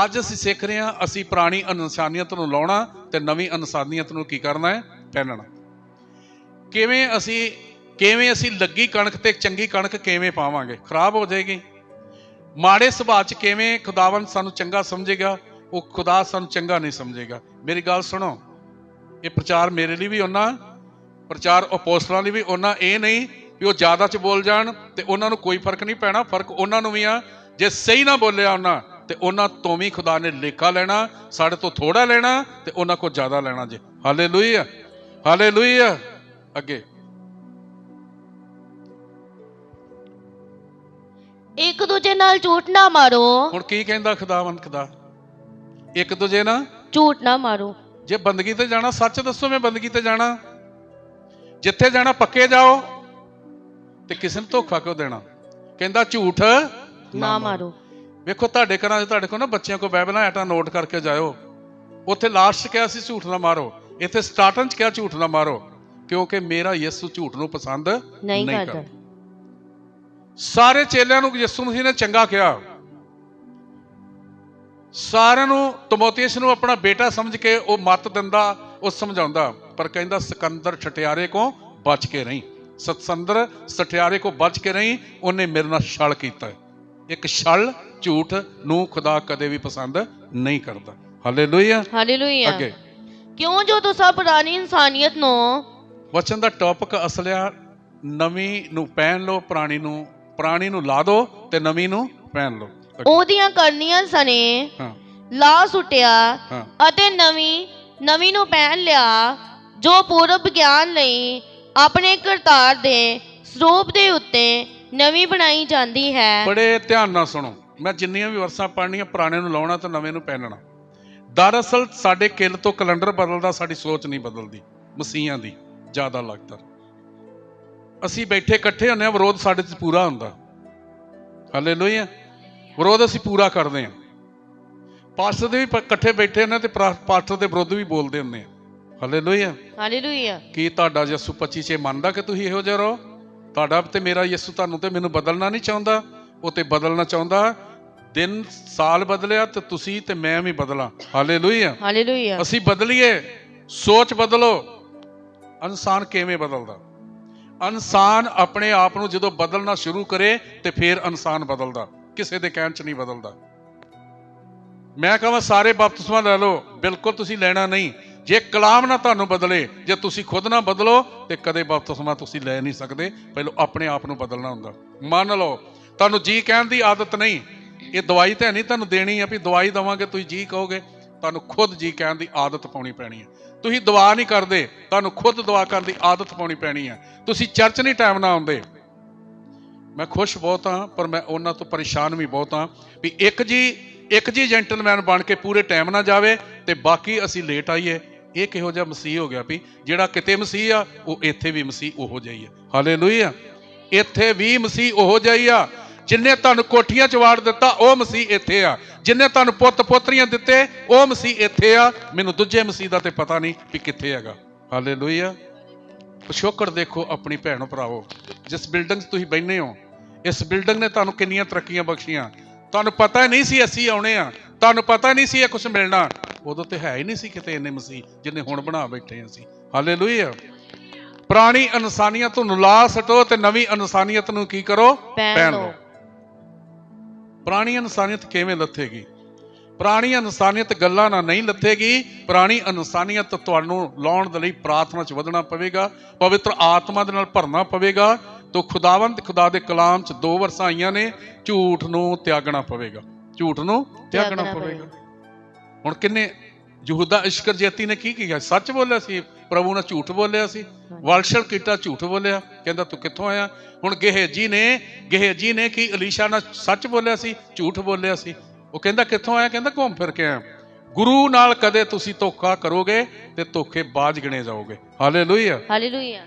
ਅੱਜ ਅਸੀਂ ਸਿੱਖ ਰਹੇ ਹਾਂ, ਅਸੀਂ ਪੁਰਾਣੀ ਇਨਸਾਨੀਅਤ ਨੂੰ ਲਾਉਣਾ ਤੇ ਨਵੀਂ ਇਨਸਾਨੀਅਤ ਨੂੰ ਕੀ ਕਰਨਾ ਹੈ? ਪਹਿਨਣਾ। ਕਿਵੇਂ ਅਸੀਂ ਕਿਵੇਂ ਅਸੀਂ ਲੱਗੀ ਕਣਕ ਤੇ ਚੰਗੀ ਕਣਕ ਕਿਵੇਂ ਪਾਵਾਂਗੇ? ਖਰਾਬ ਹੋ ਜਾਏਗੀ। ਮਾੜੇ ਸੁਭਾਅ ਚ ਕਿਵੇਂ ਖੁਦਾਵੰਦ ਸਾਨੂੰ ਚੰਗਾ ਸਮਝੇਗਾ, ਉਹ ਖੁਦਾ ਸਾਨੂੰ ਚੰਗਾ ਨਹੀਂ ਸਮਝੇਗਾ। ਮੇਰੀ ਗੱਲ ਸੁਣੋ, ਇਹ ਪ੍ਰਚਾਰ ਮੇਰੇ ਲਈ ਵੀ ਉਹਨਾਂ ਪ੍ਰਚਾਰ ਅਪੋਸਟਲਾਂ ਲਈ ਵੀ ਉਹਨਾਂ ਇਹ ਨਹੀਂ ਵੀ ਉਹ ਜ਼ਿਆਦਾ ਚ ਬੋਲ ਜਾਣ ਤੇ ਉਹਨਾਂ ਨੂੰ ਕੋਈ ਫ਼ਰਕ ਨਹੀਂ ਪੈਣਾ ਫ਼ਰਕ ਉਹਨਾਂ ਨੂੰ ਵੀ ਆ। ਜੇ ਸਹੀ ਨਾ ਬੋਲਿਆ ਉਹਨਾਂ ਤੇ ਉਹਨਾਂ ਤੋਂ ਵੀ ਖੁਦਾ ਨੇ ਲੇਖਾ ਲੈਣਾ ਸਾਡੇ ਤੋਂ ਥੋੜਾ ਲੈਣਾ ਤੇ ਉਹਨਾਂ ਕੋਲ ਜ਼ਿਆਦਾ ਲੈਣਾ ਜੇ। ਹਾਲੇਲੂਇਆ ਹਾਲੇਲੂਇਆ ਅੱਗੇ। ਇੱਕ ਦੂਜੇ ਨਾਲ ਝੂਠ ਨਾ ਮਾਰੋ। ਹੁਣ ਕੀ ਕਹਿੰਦਾ ਖੁਦਾਵੰਦ ਖੁਦਾ? ਇੱਕ ਦੂਜੇ ਨਾਲ? ਝੂਠ ਨਾ ਮਾਰੋ। ਜੇ ਬੰਦਗੀ ਤੇ ਜਾਣਾ ਸੱਚ ਦੱਸੋ ਮੈਂ ਬੰਦਗੀ ਤੇ ਜਾਣਾ। ਜਿੱਥੇ ਜਾਣਾ ਪੱਕੇ ਜਾਓ। ਤੇ ਕਿਸੇ ਨੂੰ ਧੋਖਾ ਕਿਉਂ ਦੇਣਾ? ਕਹਿੰਦਾ ਝੂਠ ਨਾ ਮਾਰੋ। ਵੇਖੋ ਤੁਹਾਡੇ ਘਰਾਂ 'ਚ ਤੁਹਾਡੇ ਕੋਲ ਨਾ ਬੱਚਿਆਂ ਕੋ ਬਾਈਬਲਾਂ ਐਟਾ ਨੋਟ ਕਰਕੇ ਜਾਇਓ। ਉੱਥੇ ਲਾਸਟ 'ਚ ਕਿਹਾ ਸੀ ਝੂਠ ਨਾ ਮਾਰੋ। ਇੱਥੇ ਸਟਾਰਟਿੰਗ 'ਚ ਕਿਹਾ ਝੂਠ ਨਾ ਮਾਰੋ। ਕਿਉਂਕਿ ਮੇਰਾ ਯਿਸੂ ਝੂਠ ਨੂੰ ਪਸੰਦ ਨਹੀਂ ਕਰਦਾ। ਸਾਰੇ ਚੇਲਿਆਂ ਨੂੰ ਯਿਸੂ ਮਸੀਹ ਨੇ ਚੰਗਾ ਕਿਹਾ। ਸਾਰਿਆਂ ਨੂੰ ਤਮੋਥੀਅਸ ਨੂੰ ਆਪਣਾ ਬੇਟਾ ਸਮਝ ਕੇ ਉਹ ਮਤ ਦਿੰਦਾ ਉਹ ਸਮਝਾਉਂਦਾ ਪਰ ਕਹਿੰਦਾ ਸਿਕੰਦਰ ਛਟਿਆਰੇ ਕੋ ਬਚ ਕੇ ਨਹੀਂ ਸਤਸੰਦਰ ਸਠਿਆਰੇ ਕੋ ਬਚ ਕੇ ਨਹੀਂ ਉਹਨੇ ਮੇਰੇ ਨਾਲ ਛਲ ਕੀਤਾ। ਇੱਕ ਛਲ ਝੂਠ ਨੂੰ ਖੁਦਾ ਕਦੇ ਵੀ ਪਸੰਦ ਨਹੀਂ ਕਰਦਾ। ਹਾਲੇਲੂਇਆ ਹਾਲੇਲੂਇਆ ਅੱਗੇ। ਕਿਉਂ ਜੋ ਤੁਸੀਂ ਪੁਰਾਣੀ ਇਨਸਾਨੀਅਤ ਨੂੰ? ਵਚਨ ਦਾ ਟੌਪਿਕ ਅਸਲਿਆ ਨਵੀਂ ਨੂੰ ਪਹਿਨ ਲਓ ਪੁਰਾਣੀ ਨੂੰ ਪੁਰਾਣੀ ਨੂੰ ਲਾ ਦਿਓ ਤੇ ਨਵੀਂ ਨੂੰ ਪਹਿਨ ਲਓ। ਅੱਗੇ। ਉਹਦੀਆਂ ਕਰਨੀਆਂ ਸਨੇ ਹਾਂ। ਲਾ ਸੁੱਟਿਆ ਅਤੇ ਨਵੀਂ ਨਵੀਂ ਨੂੰ ਪਹਿਨ ਲਿਆ ਜੋ ਪੂਰਬ ਗਿਆਨ ਲਈ ਆਪਣੇ ਕਰਤਾਰ ਦੇ ਸਰੂਪ ਦੇ ਉੱਤੇ ਨਵੀਂ ਬਣਾਈ ਜਾਂਦੀ ਹੈ। ਬੜੇ ਧਿਆਨ ਨਾਲ ਸੁਣੋ। ਮੈਂ ਜਿੰਨੀਆਂ ਵੀ ਵਰਸਾਂ ਪੜ੍ਹਨੀਆਂ ਪੁਰਾਣੇ ਨੂੰ ਲਾਉਣਾ ਤੇ ਨਵੇਂ ਨੂੰ ਪਹਿਨਣਾ। ਦਰਅਸਲ ਸਾਡੇ ਕਿਲ ਤੋਂ ਕੈਲੰਡਰ ਬਦਲਦਾ, ਸਾਡੀ ਸੋਚ ਨਹੀਂ ਬਦਲਦੀ, ਮਸੀਹਾਂ ਦੀ, ਜ਼ਿਆਦਾ ਲੱਗਦਾ ਅਸੀਂ ਬੈਠੇ ਇਕੱਠੇ ਹੁੰਦੇ ਆ ਵਿਰੋਧ ਸਾਡੇ 'ਚ ਪੂਰਾ ਹੁੰਦਾ। ਹਾਲੇਲੂਇਆ ਵਿਰੋਧ ਅਸੀਂ ਪੂਰਾ ਕਰਦੇ ਹਾਂ। ਪਾਸਟਰ ਦੇ ਵੀ ਇਕੱਠੇ ਬੈਠੇ ਹੁੰਦੇ ਆ ਤੇ ਪਾਸਟਰ ਦੇ ਵਿਰੁੱਧ ਵੀ ਬੋਲਦੇ ਹੁੰਦੇ ਆ ਹਾਲੇਲੂਇਆ ਹਾਲੇਲੂਇਆ ਕੀ ਤੁਹਾਡਾ ਯਿਸੂ 25 ਚ ਮੰਨਦਾ ਕਿ ਤੁਸੀਂ ਇਹੋ ਜਿਹੇ ਰਹੋ? ਤੁਹਾਡਾ ਤੇ ਮੇਰਾ ਯਿਸੂ ਤੁਹਾਨੂੰ ਤੇ ਮੈਨੂੰ ਬਦਲਣਾ ਨਹੀਂ ਚਾਹੁੰਦਾ। ਉਹ ਤੇ ਬਦਲਣਾ ਚਾਹੁੰਦਾ ਦਿਨ ਸਾਲ ਬਦਲਿਆ ਤੇ ਤੁਸੀਂ ਤੇ ਮੈਂ ਵੀ ਬਦਲਾਂ। ਹਾਲੇਲੂਇਆ ਹਾਲੇਲੂਇਆ ਅਸੀਂ ਬਦਲੀਏ ਸੋਚ ਬਦਲੋ। ਇਨਸਾਨ ਕਿਵੇਂ ਬਦਲਦਾ? ਇਨਸਾਨ ਆਪਣੇ ਆਪ ਨੂੰ ਜਦੋਂ ਬਦਲਣਾ ਸ਼ੁਰੂ ਕਰੇ ਤੇ ਫਿਰ ਇਨਸਾਨ ਬਦਲਦਾ। ਕਿਸੇ ਦੇ ਕਹਿਣ ਚ ਨਹੀਂ ਬਦਲਦਾ। ਮੈਂ ਕਹਾਂ ਸਾਰੇ ਬਪਤਿਸਮਾ ਲੈ ਲਓ ਬਿਲਕੁਲ ਤੁਸੀਂ ਲੈਣਾ ਨਹੀਂ। ਜੇ ਕਲਾਮ ਨਾ ਤੁਹਾਨੂੰ ਬਦਲੇ, ਜੇ ਤੁਸੀਂ ਖੁਦ ਨਾ ਬਦਲੋ, ਤੇ ਕਦੇ ਬਪਤਿਸਮਾ ਤੁਸੀਂ ਲੈ ਨਹੀਂ ਸਕਦੇ, ਪਹਿਲਾਂ ਆਪਣੇ ਆਪ ਨੂੰ ਬਦਲਣਾ ਹੁੰਦਾ। ਮੰਨ ਲਓ, ਤੁਹਾਨੂੰ ਜੀ ਕਹਿਣ ਦੀ ਆਦਤ ਨਹੀਂ। ਇਹ ਦਵਾਈ ਤਾਂ ਨਹੀਂ ਤੁਹਾਨੂੰ ਦੇਣੀ ਆ ਵੀ ਦਵਾਈ ਦਵਾਂਗੇ, ਤੁਸੀਂ ਜੀ ਕਹੋਗੇ। ਤੁਹਾਨੂੰ ਖੁਦ ਜੀ ਕਹਿਣ ਦੀ ਆਦਤ ਪਾਉਣੀ ਪੈਣੀ ਹੈ ਤੁਸੀਂ ਦੁਆ ਨਹੀਂ ਕਰਦੇ, ਤੁਹਾਨੂੰ ਖੁਦ ਦੁਆ ਕਰਨ ਦੀ ਆਦਤ ਪਾਉਣੀ ਪੈਣੀ ਹੈ ਤੁਸੀਂ ਚਰਚ ਨਹੀਂ ਟਾਈਮ ਨਾਲ ਆਉਂਦੇ। ਮੈਂ ਖੁਸ਼ ਬਹੁਤ ਹਾਂ, ਪਰ ਮੈਂ ਉਹਨਾਂ ਤੋਂ ਪਰੇਸ਼ਾਨ ਵੀ ਬਹੁਤ ਹਾਂ ਵੀ ਇੱਕ ਜੀ ਇੱਕ ਜੀ ਜੈਂਟਲਮੈਨ ਬਣ ਕੇ ਪੂਰੇ ਟਾਈਮ ਨਾਲ ਜਾਵੇ, ਤੇ ਬਾਕੀ ਅਸੀਂ ਲੇਟ ਆਈਏ। ਇਹ ਕਿਹੋ ਜਿਹਾ ਮਸੀਹ ਹੋ ਗਿਆ ਵੀ ਜਿਹੜਾ ਕਿਤੇ ਮਸੀਹ ਆ, ਉਹ ਇੱਥੇ ਵੀ ਮਸੀਹ ਉਹੋ ਜਿਹਾ ਹੀ ਆ। ਹਾਲੇਲੂਇਆ ਇੱਥੇ ਵੀ ਮਸੀਹ ਉਹੋ ਜਿਹਾ ਹੀ ਆ, ਜਿੰਨੇ ਤੁਹਾਨੂੰ ਕੋਠੀਆਂ ਚ ਵਾੜ ਦਿੱਤਾ, ਉਹ ਮਸੀਹ ਇੱਥੇ ਆ। ਜਿੰਨੇ ਤੁਹਾਨੂੰ ਪੁੱਤ ਪੋਤਰੀਆਂ ਦਿੱਤੇ, ਉਹ ਮਸੀਹ ਇੱਥੇ ਆ। ਮੈਨੂੰ ਦੂਜੇ ਮਸੀਹ ਦਾ ਤੇ ਪਤਾ ਨਹੀਂ ਵੀ ਕਿੱਥੇ ਹੈਗਾ। ਹਾਲੇਲੂਇਆ ਪਿਛੋਕੜ ਦੇਖੋ ਆਪਣੀ ਭੈਣੋ ਭਰਾਵੋ ਜਿਸ ਬਿਲਡਿੰਗ 'ਚ ਤੁਸੀਂ ਬੈਠੇ ਹੋ, ਇਸ ਬਿਲਡਿੰਗ ਨੇ ਤੁਹਾਨੂੰ ਕਿੰਨੀਆਂ ਤਰੱਕੀਆਂ ਬਖਸ਼ੀਆਂ। ਤੁਹਾਨੂੰ ਪਤਾ ਨਹੀਂ ਸੀ ਅਸੀਂ ਆਉਣੇ ਆ। ਤੁਹਾਨੂੰ ਪਤਾ ਨਹੀਂ ਸੀ ਇਹ ਕੁਝ ਮਿਲਣਾ। ਉਦੋਂ ਤੇ ਹੈ ਹੀ ਨਹੀਂ ਸੀ ਕਿਤੇ ਇੰਨੇ ਮਸੀਹ ਜਿੰਨੇ ਹੁਣ ਬਣਾ ਬੈਠੇ ਅਸੀਂ। ਹਾਲੇਲੂਇਆ ਪੁਰਾਣੀ ਇਨਸਾਨੀਅਤ ਨੂੰ ਲਾ ਸਟੋ ਤੇ ਨਵੀਂ ਇਨਸਾਨੀਅਤ ਨੂੰ ਕੀ ਕਰੋ? ਪਹਿਨ ਲਓ। ਪੁਰਾਣੀ ਇਨਸਾਨੀਅਤ ਕਿਵੇਂ ਲੱਥੇਗੀ? ਪੁਰਾਣੀ ਇਨਸਾਨੀਅਤ ਗੱਲਾਂ ਨਾਲ ਨਹੀਂ ਲੱਥੇਗੀ। ਪੁਰਾਣੀ ਇਨਸਾਨੀਅਤ ਤੁਹਾਨੂੰ ਲਾਉਣ ਦੇ ਲਈ ਪ੍ਰਾਰਥਨਾ 'ਚ ਵਧਣਾ ਪਵੇਗਾ। ਪਵਿੱਤਰ ਆਤਮਾ ਦੇ ਨਾਲ ਭਰਨਾ ਪਵੇਗਾ। ਤੋ ਖੁਦਾਵੰਦ ਖੁਦਾ ਦੇ ਕਲਾਮ 'ਚ ਦੋ ਵਰਸਾਂ ਆਈਆਂ ਨੇ। ਝੂਠ ਨੂੰ ਤਿਆਗਣਾ ਪਵੇਗਾ। ਝੂਠ ਨੂੰ ਤਿਆਗਣਾ ਪਵੇਗਾ ਹੁਣ ਕਿੰਨੇ ਯਹੂਦਾ ਇਸ਼ਕਰਜੀਤੀ ਨੇ ਕੀ ਕੀਤਾ ਸੱਚ ਬੋਲਿਆ ਸੀ ਪ੍ਰਭੂ ਨੇ ਝੂਠ ਬੋਲਿਆ ਸੀ ਵਲਸ਼ਲ ਕੀਤਾ ਝੂਠ ਬੋਲਿਆ। ਕਹਿੰਦਾ ਤੂੰ ਕਿੱਥੋਂ ਆਇਆ? ਹੁਣ ਗਹਿਜੀ ਨੇ ਗਹਿਜੀ ਨੇ ਕੀ ਅਲੀਸ਼ਾ ਨਾਲ ਸੱਚ ਬੋਲਿਆ ਸੀ ਝੂਠ ਬੋਲਿਆ ਸੀ? ਉਹ ਕਹਿੰਦਾ ਕਿੱਥੋਂ ਆਇਆ? ਕਹਿੰਦਾ ਘੁੰਮ ਫਿਰ ਕੇ ਆਇਆ। ਗੁਰੂ ਨਾਲ ਕਦੇ ਤੁਸੀਂ ਧੋਖਾ ਕਰੋਗੇ ਤੇ ਧੋਖੇ ਬਾਜ ਗਿਣੇ ਜਾਓਗੇ। ਹਾਲੇਲੂਇਆ ਹਾਲੇਲੂਇਆ